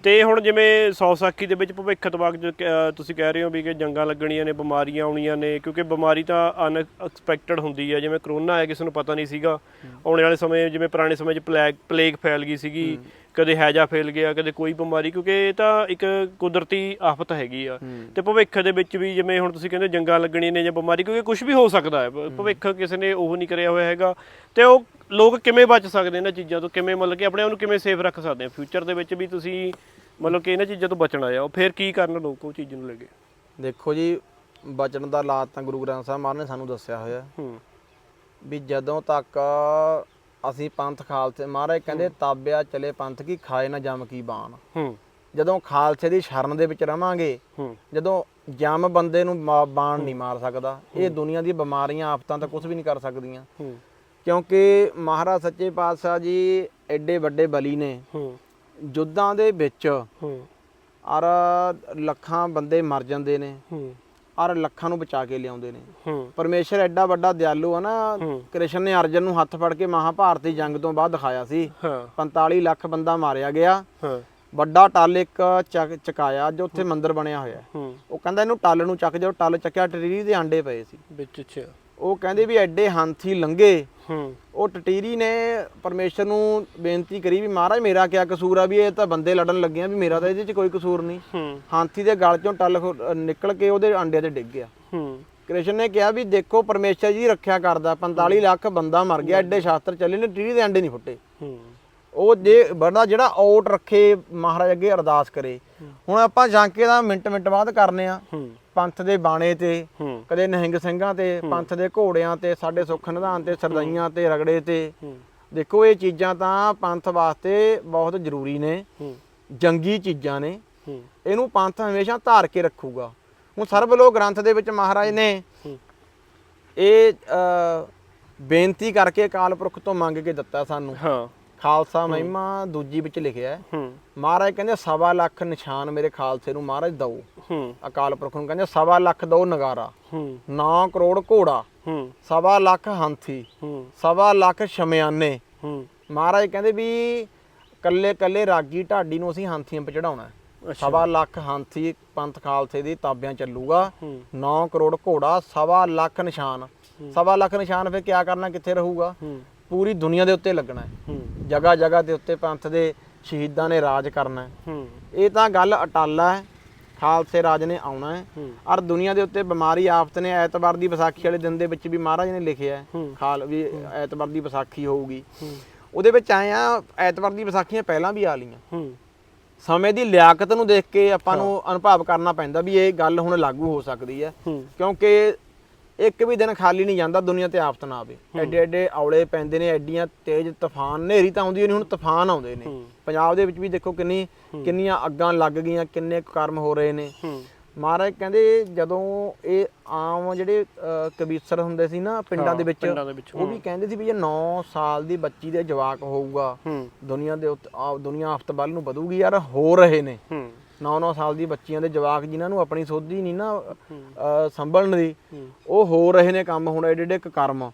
ਤੇ ਹੁਣ ਜਿਵੇਂ ਸੌ ਸਾਖੀ ਦੇ ਵਿੱਚ ਭਵਿੱਖ ਤਬਾਕ ਜੋ ਕਿ, ਅਹ, ਤੁਸੀਂ ਕਹਿ ਰਹੇ ਹੋ ਵੀ ਕਿ ਜੰਗਾਂ ਲੱਗਣੀਆਂ ਨੇ ਬਿਮਾਰੀਆਂ ਆਉਣੀਆਂ ਨੇ ਕਿਉਂਕਿ ਬਿਮਾਰੀ ਤਾਂ ਅਨਐਕਸਪੈਕਟਡ ਹੁੰਦੀ ਹੈ ਜਿਵੇਂ ਕਰੋਨਾ ਆਇਆ ਕਿਸੇ ਨੂੰ ਪਤਾ ਨਹੀਂ ਸੀਗਾ। ਆਉਣ ਵਾਲੇ ਸਮੇਂ ਜਿਵੇਂ ਪੁਰਾਣੇ ਸਮੇਂ 'ਚ ਪਲੈਗ ਪਲੇਗ ਫੈਲ ਗਈ ਸੀਗੀ। ਕਦੇ ਹੈਜਾ ਫੈਲ ਗਿਆ ਕਦੇ ਕੋਈ ਬਿਮਾਰੀ ਕਿਉਂਕਿ ਇਹ ਤਾਂ ਇੱਕ ਕੁਦਰਤੀ ਆਫਤ ਹੈਗੀ ਆ। ਤੇ ਭਵਿੱਖ ਦੇ ਵਿੱਚ ਵੀ ਜਿਵੇਂ ਹੁਣ ਤੁਸੀਂ ਕਹਿੰਦੇ ਜੰਗਾਂ ਲੱਗਣੀਆਂ ਨੇ ਜਾਂ ਬਿਮਾਰੀ ਕਿਉਂਕਿ ਕੁਝ ਵੀ ਹੋ ਸਕਦਾ ਹੈ। ਭਵਿੱਖ ਕਿਸੇ ਨੇ ਉਹ ਨਹੀਂ ਕਰਿਆ ਹੋਇਆ ਹੈਗਾ। ਤੇ ਉਹ ਲੋਕ ਕਿਵੇਂ ਬਚ ਸਕਦੇ ਇਹਨਾਂ ਚੀਜ਼ਾਂ ਤੋਂ? ਕਿਵੇਂ ਮਤਲਬ ਕਿ ਆਪਣੇ ਆਪ ਨੂੰ ਕਿਵੇਂ ਸੇਫ ਰੱਖ ਸਕਦੇ ਆ ਫਿਊਚਰ ਦੇ ਵਿੱਚ ਵੀ ਤੁਸੀਂ ਮਤਲਬ ਕਿ ਇਹਨਾਂ ਚੀਜ਼ਾਂ ਤੋਂ ਬਚਣਾ ਆ। ਉਹ ਫਿਰ ਕੀ ਕਰਨ ਲੋਕ ਉਹ ਚੀਜ਼ ਨੂੰ ਲੈ ਕੇ? ਦੇਖੋ ਜੀ ਬਚਨ ਦਾ ਲਾਤ ਤਾਂ ਗੁਰੂ ਗ੍ਰੰਥ ਸਾਹਿਬ ਮਹਾਰਾਜ ਨੇ ਸਾਨੂੰ ਦੱਸਿਆ ਹੋਇਆ। ਹੂੰ। ਵੀ ਜਦੋਂ ਤੱਕ ਅਸੀਂ ਪੰਥ ਖਾਲਸੇ ਮਹਾਰਾਜ ਕਹਿੰਦੇ ਤਾਬਿਆ ਚਲੇ ਪੰਥ ਕੀ ਖਾਏ ਨਾ ਜਮ ਕੀ ਬਾਣ। ਹੂੰ। ਜਦੋਂ ਖਾਲਸੇ ਦੀ ਸ਼ਰਨ ਦੇ ਵਿੱਚ ਰਵਾਂਗੇ ਜਦੋਂ ਜਮ ਬੰਦੇ ਨੂੰ ਬਾਣ ਨਹੀਂ ਮਾਰ ਸਕਦਾ ਇਹ ਦੁਨੀਆ ਦੀਆਂ ਬਿਮਾਰੀਆਂ ਆਫਤਾਂ ਤਾਂ ਕੁਝ ਵੀ ਨਹੀਂ ਕਰ ਸਕਦੀਆਂ। ਕਿਉਂਕਿ ਮਹਾਰਾਜ ਸੱਚੇ ਪਾਤਸ਼ਾਹ ਜੀ ਐਡੇ ਵੱਡੇ ਬਲੀ ਨੇ। ਯੁੱਧਾਂ ਦੇ ਵਿੱਚ ਹੂੰ। ਔਰ ਲੱਖਾਂ ਬੰਦੇ ਮਰ ਜਾਂਦੇ ਨੇ। ਔਰ ਲੱਖਾਂ ਨੂੰ ਬਚਾ ਕੇ ਲਿਆਉਂਦੇ ਨੇ। ਹੂੰ। ਪਰਮੇਸ਼ਰ ਐਡਾ ਵੱਡਾ ਦਿਆਲੂ ਆ ਨਾ। ਕ੍ਰਿਸ਼ਨ ਨੇ ਅਰਜਨ ਨੂੰ ਹੱਥ ਫੜ ਕੇ ਮਹਾਭਾਰਤੀ ਜੰਗ ਤੋਂ ਬਾਅਦ ਦਿਖਾਇਆ ਸੀ। ਹਾਂ। 45 ਲੱਖ ਬੰਦਾ ਮਾਰਿਆ ਗਿਆ। ਹਾਂ। ਵੱਡਾ ਟੱਲ ਇੱਕ ਚੱਕ ਚਕਾਇਆ ਜੋ ਉੱਥੇ ਮੰਦਿਰ ਬਣਿਆ ਹੋਇਆ। ਉਹ ਕਹਿੰਦਾ ਇਹਨੂੰ ਟੱਲ ਨੂੰ ਚੱਕ ਜਾਓ ਟੱਲ ਚੱਕਿਆ ਟਟੀਰੀ ਦੇ ਆਂਡੇ ਪਏ ਸੀ। ਵਿੱਚ ਅੱਛਾ। ਉਹ ਕਹਿੰਦੇ ਵੀ ਐਡੇ ਹਾਥੀ ਲੰਗੇ ਹੂੰ। ਉਹ ਟਟੀਰੀ ਨੇ ਪਰਮੇਸ਼ਰ ਨੂੰ ਬੇਨਤੀ ਕਰੀ ਵੀ ਮਹਾਰਾਜ ਮੇਰਾ ਕਿਆ ਕਸੂਰ ਆ ਵੀ ਇਹ ਤਾਂ ਬੰਦੇ ਲੜਨ ਲੱਗੇ ਆ ਵੀ ਮੇਰਾ ਤਾਂ ਇਹਦੇ 'ਚ ਕੋਈ ਕਸੂਰ ਨਹੀਂ। ਹੂੰ। ਹਾਥੀ ਦੇ ਗਲ ਚੋਂ ਟੱਲ ਨਿਕਲ ਕੇ ਉਹਦੇ ਆਂਡੇ ਤੇ ਡਿੱਗ ਗਿਆ। ਹੂੰ। ਕ੍ਰਿਸ਼ਨ ਨੇ ਕਿਹਾ ਵੀ ਦੇਖੋ ਪਰਮੇਸ਼ਰ ਜੀ ਰੱਖਿਆ ਕਰਦਾ 45 ਲੱਖ ਬੰਦਾ ਮਰ ਗਿਆ ਐਡੇ ਸ਼ਾਸਤਰ ਚੱਲੇ ਨੇ ਟੀਰੀ ਦੇ ਆਂਡੇ ਨਹੀਂ ਫੁੱਟੇ। ਹੂੰ। ਉਹ ਜੇ ਬੰਦਾ ਜਿਹੜਾ ਆਊਟ ਰੱਖੇ ਮਹਾਰਾਜ ਅੱਗੇ ਅਰਦਾਸ ਕਰੇ। ਹੁਣ ਆਪਾਂ ਜਾਂਕੇ ਦਾ ਮਿੰਟ ਮਿੰਟ ਬਾਅਦ ਕਰਨੇ ਆ। ਹੂੰ। ਪੰਥ ਦੇ ਬਾਣੇ ਤੇ ਕਦੇ ਨਿਹੰਗ ਸਿੰਘਾਂ ਤੇ ਪੰਥ ਦੇ ਘੋੜਿਆਂ ਤੇ ਸਾਡੇ ਸੁੱਖ ਨਿਧਾਨ ਤੇ ਸਰਦਾਈਆਂ ਤੇ ਰਗੜੇ ਤੇ। ਦੇਖੋ ਇਹ ਚੀਜ਼ਾਂ ਤਾਂ ਪੰਥ ਵਾਸਤੇ ਬਹੁਤ ਜ਼ਰੂਰੀ ਨੇ। ਜੰਗੀ ਚੀਜ਼ਾਂ ਨੇ। ਇਹਨੂੰ ਪੰਥ ਹਮੇਸ਼ਾ ਧਾਰ ਕੇ ਰੱਖੂਗਾ। ਹੁਣ ਸਰਬ ਲੋਕ ਗ੍ਰੰਥ ਦੇ ਵਿੱਚ ਮਹਾਰਾਜ ਨੇ। ਇਹ ਬੇਨਤੀ ਕਰਕੇ ਅਕਾਲ ਪੁਰਖ ਤੋਂ ਮੰਗ ਕੇ ਦਿੱਤਾ ਸਾਨੂੰ। ਹਾਂ। ਖਾਲਸਾ ਮਹਿਮਾ ਦੂਜੀ ਵਿੱਚ ਲਿਖਿਆ ਹੈ। ਹੂੰ। ਮਹਾਰਾਜ ਕਹਿੰਦੇ ਸਵਾ ਲੱਖ ਨਿਸ਼ਾਨ ਮੇਰੇ ਖਾਲਸੇ ਨੂੰ ਮਹਾਰਾਜ ਹੂੰ। ਅਕਾਲ ਪੁਰਖ ਨੂੰ ਕਹਿੰਦੇ ਸਵਾ ਲੱਖ ਦਓ ਨਗਾਰਾ। ਹੂੰ। 9 ਕਰੋੜ ਘੋੜਾ। ਹੂੰ। ਸਵਾ ਲੱਖ ਹਾਥੀ। ਹੂੰ। ਸਵਾ ਲੱਖ ਸ਼ਮਿਆਨੇ। ਹੂੰ। ਮਹਾਰਾਜ ਕਹਿੰਦੇ ਵੀ ਕੱਲੇ ਕੱਲੇ ਰਾਗੀ ਢਾਡੀ ਨੂੰ ਅਸੀਂ ਹਾਥੀਆਂ 'ਤੇ ਚੜਾਉਣਾ ਸਵਾ ਲੱਖ ਹਾਥੀ ਪੰਥ ਖਾਲਸੇ ਦੀ ਤਾਬਿਆਂ ਚੱਲੂਗਾ। ਹੂੰ। 9 ਕਰੋੜ ਘੋੜਾ ਸਵਾ ਲੱਖ ਨਿਸ਼ਾਨ। ਸਵਾ ਲੱਖ ਨਿਸ਼ਾਨ ਫਿਰ ਕਿਆ ਕਰਨਾ ਕਿੱਥੇ ਰਹੂਗਾ? ਪੂਰੀ ਦੁਨੀਆ ਦੇ ਉੱਤੇ ਲੱਗਣਾ ਹੈ। ਜਗ੍ਹਾ ਜਗ੍ਹਾ ਦੇ ਉੱਤੇ ਪੰਥ ਦੇ ਸ਼ਹੀਦਾਂ ਨੇ ਰਾਜ ਕਰਨਾ ਹੈ। ਇਹ ਤਾਂ ਗੱਲ ਅਟਾਲਾ ਹੈ। ਖਾਲਸੇ ਰਾਜ ਨੇ ਆਉਣਾ ਹੈ। ਔਰ ਦੁਨੀਆ ਦੇ ਉੱਤੇ ਬਿਮਾਰੀ ਆਫਤ ਨੇ ਐਤਵਾਰ ਦੀ ਵਿਸਾਖੀ ਵਾਲੇ ਦਿਨ ਦੇ ਵਿੱਚ ਵੀ ਮਹਾਰਾਜ ਨੇ ਲਿਖਿਆ। ਖਾਲ ਵੀ ਐਤਵਾਰ ਦੀ ਵਿਸਾਖੀ ਹੋਊਗੀ। ਉਹਦੇ ਵਿੱਚ ਆਏ ਆ ਐਤਵਾਰ ਦੀ ਵਿਸਾਖੀਆਂ ਪਹਿਲਾਂ ਵੀ ਆ ਲੀਆਂ ਸਮੇਂ ਦੀ ਲਿਆਕਤ ਨੂੰ ਦੇਖ ਕੇ ਆਪਾਂ ਨੂੰ ਅਨੁਭਵ ਕਰਨਾ ਪੈਂਦਾ ਵੀ ਇਹ ਗੱਲ ਹੁਣ ਲਾਗੂ ਹੋ ਸਕਦੀ ਹੂੰ। ਕਿਉਂਕਿ ਇੱਕ ਵੀ ਦਿਨ ਖਾਲੀ ਨਹੀਂ ਜਾਂਦਾ ਦੁਨੀਆ ਤੇ ਆਫਤ ਨਾ ਆਵੇ। ਐਡੇ ਐਡੇ ਔਲੇ ਪੈਂਦੇ ਨੇ ਐਡੀਆਂ ਤੇਜ਼ ਤੂਫਾਨ ਹਨੇਰੀ ਤਾਂ ਆਉਂਦੀ ਨਹੀਂ ਹੁਣ ਤੂਫਾਨ ਆਉਂਦੇ ਨੇ। ਪੰਜਾਬ ਦੇ ਵਿੱਚ ਵੀ ਦੇਖੋ ਕਿੰਨੀ ਕਿੰਨੀਆਂ ਅੱਗਾਂ ਲੱਗ ਗਈਆਂ ਕਿੰਨੇ ਕਰਮ ਹੋ ਰਹੇ ਨੇ। ਮਹਾਰਾਜ ਕਹਿੰਦੇ ਜਦੋਂ ਇਹ ਆਮ ਜਿਹੜੇ ਕਬੀਸਰ ਹੁੰਦੇ ਸੀ ਨਾ ਪਿੰਡਾਂ ਦੇ ਵਿੱਚ ਉਹ ਵੀ ਕਹਿੰਦੇ ਸੀ ਵੀ ਜੇ 9 ਸਾਲ ਦੀ ਬੱਚੀ ਦੇ ਜਵਾਕ ਹੋਊਗਾ। ਦੁਨੀਆ ਦੇ ਉੱਤੇ ਆ ਦੁਨੀਆ ਆਫਤ ਵੱਲ ਨੂੰ ਵਧੂਗੀ ਯਾਰ ਹੋ ਰਹੇ ਨੇ। 9-9 ਸਾਲ ਦੀ ਬੱਚੀਆਂ ਦੇ ਜਵਾਕ ਜਿਨ੍ਹਾਂ ਨੂੰ ਆਪਣੀ ਸੋਧੀ ਨਹੀਂ ਨਾ ਸੰਭਲਣ ਦੀ ਉਹ ਹੋ ਰਹੇ ਨੇ ਕੰਮ ਹੁਣ ਐਡੇ ਐਡੇ ਕੁ ਕਰਮ।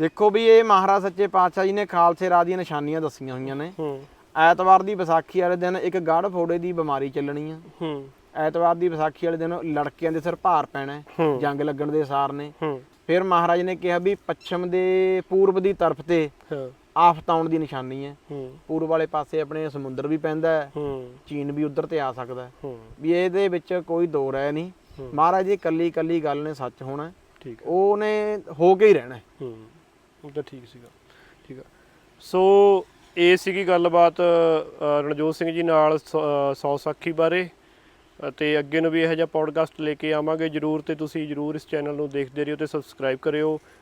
ਦੇਖੋ ਵੀ ਇਹ ਮਹਾਰਾਜ ਸੱਚੇ ਪਾਤਸ਼ਾਹ ਜੀ ਨੇ ਖਾਲਸੇ ਰਾਹ ਦੀਆਂ ਨਿਸ਼ਾਨੀਆਂ ਦੱਸੀਆਂ ਹੋਈਆਂ ਨੇ। ਹੂੰ। ਐਤਵਾਰ ਦੀ ਵਿਸਾਖੀ ਵਾਲੇ ਦਿਨ ਇੱਕ ਗੜ ਫੋੜੇ ਦੀ ਬਿਮਾਰੀ ਚੱਲਣੀ ਆ। ਹੂੰ। ਐਤਵਾਰ ਦੀ ਵਿਸਾਖੀ ਵਾਲੇ ਦਿਨ ਲੜਕਿਆਂ ਦੇ ਸਿਰ ਭਾਰ ਪੈਣਾ ਹੈ, ਹੂੰ। ਜੰਗ ਲੱਗਣ ਦੇ ਸਾਰ ਨੇ। ਹੂੰ। ਫਿਰ ਮਹਾਰਾਜ ਨੇ ਕਿਹਾ ਵੀ ਪੱਛਮ ਦੇ ਪੂਰਬ ਦੀ ਤਰਫ ਤੇ ਹਾਂ। ਆਫਤ ਆਉਣ ਦੀ ਨਿਸ਼ਾਨੀ ਹੈ। ਹੂੰ। ਪੂਰਬ ਵਾਲੇ ਪਾਸੇ ਆਪਣੇ ਸਮੁੰਦਰ ਵੀ ਪੈਂਦਾ ਹੈ। ਹੂੰ। ਚੀਨ ਵੀ ਉਧਰ ਤੇ ਆ ਸਕਦਾ ਹੈ। ਹੂੰ। ਵੀ ਇਹਦੇ ਵਿੱਚ ਕੋਈ ਦੋ ਰਾਏ ਨਹੀਂ। ਮਹਾਰਾਜ ਦੀ ਕੱਲੀ ਕੱਲੀ ਗੱਲ ਨੇ ਸੱਚ ਹੋਣਾ ਹੈ। ਠੀਕ ਹੈ। ਉਹਨੇ ਹੋ ਕੇ ਹੀ ਰਹਿਣਾ ਹੈ। ਹੂੰ। ਉਹ ਤਾਂ ਠੀਕ ਸੀਗਾ। ਠੀਕ ਆ। ਸੋ ਇਹ ਸੀਗੀ ਗੱਲਬਾਤ ਅ, ਰਣਜੋਤ ਸਿੰਘ ਜੀ ਨਾਲ ਸ- ਅ, ਸੌ ਸਾਖੀ ਬਾਰੇ। ਅਤੇ ਅੱਗੇ ਨੂੰ ਵੀ ਇਹੋ ਜਿਹਾ ਪੋਡਕਾਸਟ ਲੈ ਕੇ ਆਵਾਂਗੇ। ਜਰੂਰ ਤੇ ਤੁਸੀਂ ਜਰੂਰ ਇਸ ਚੈਨਲ ਨੂੰ ਦੇਖਦੇ ਰਹੋ ਤੇ ਸਬਸਕ੍ਰਾਈਬ ਕਰਿਓ।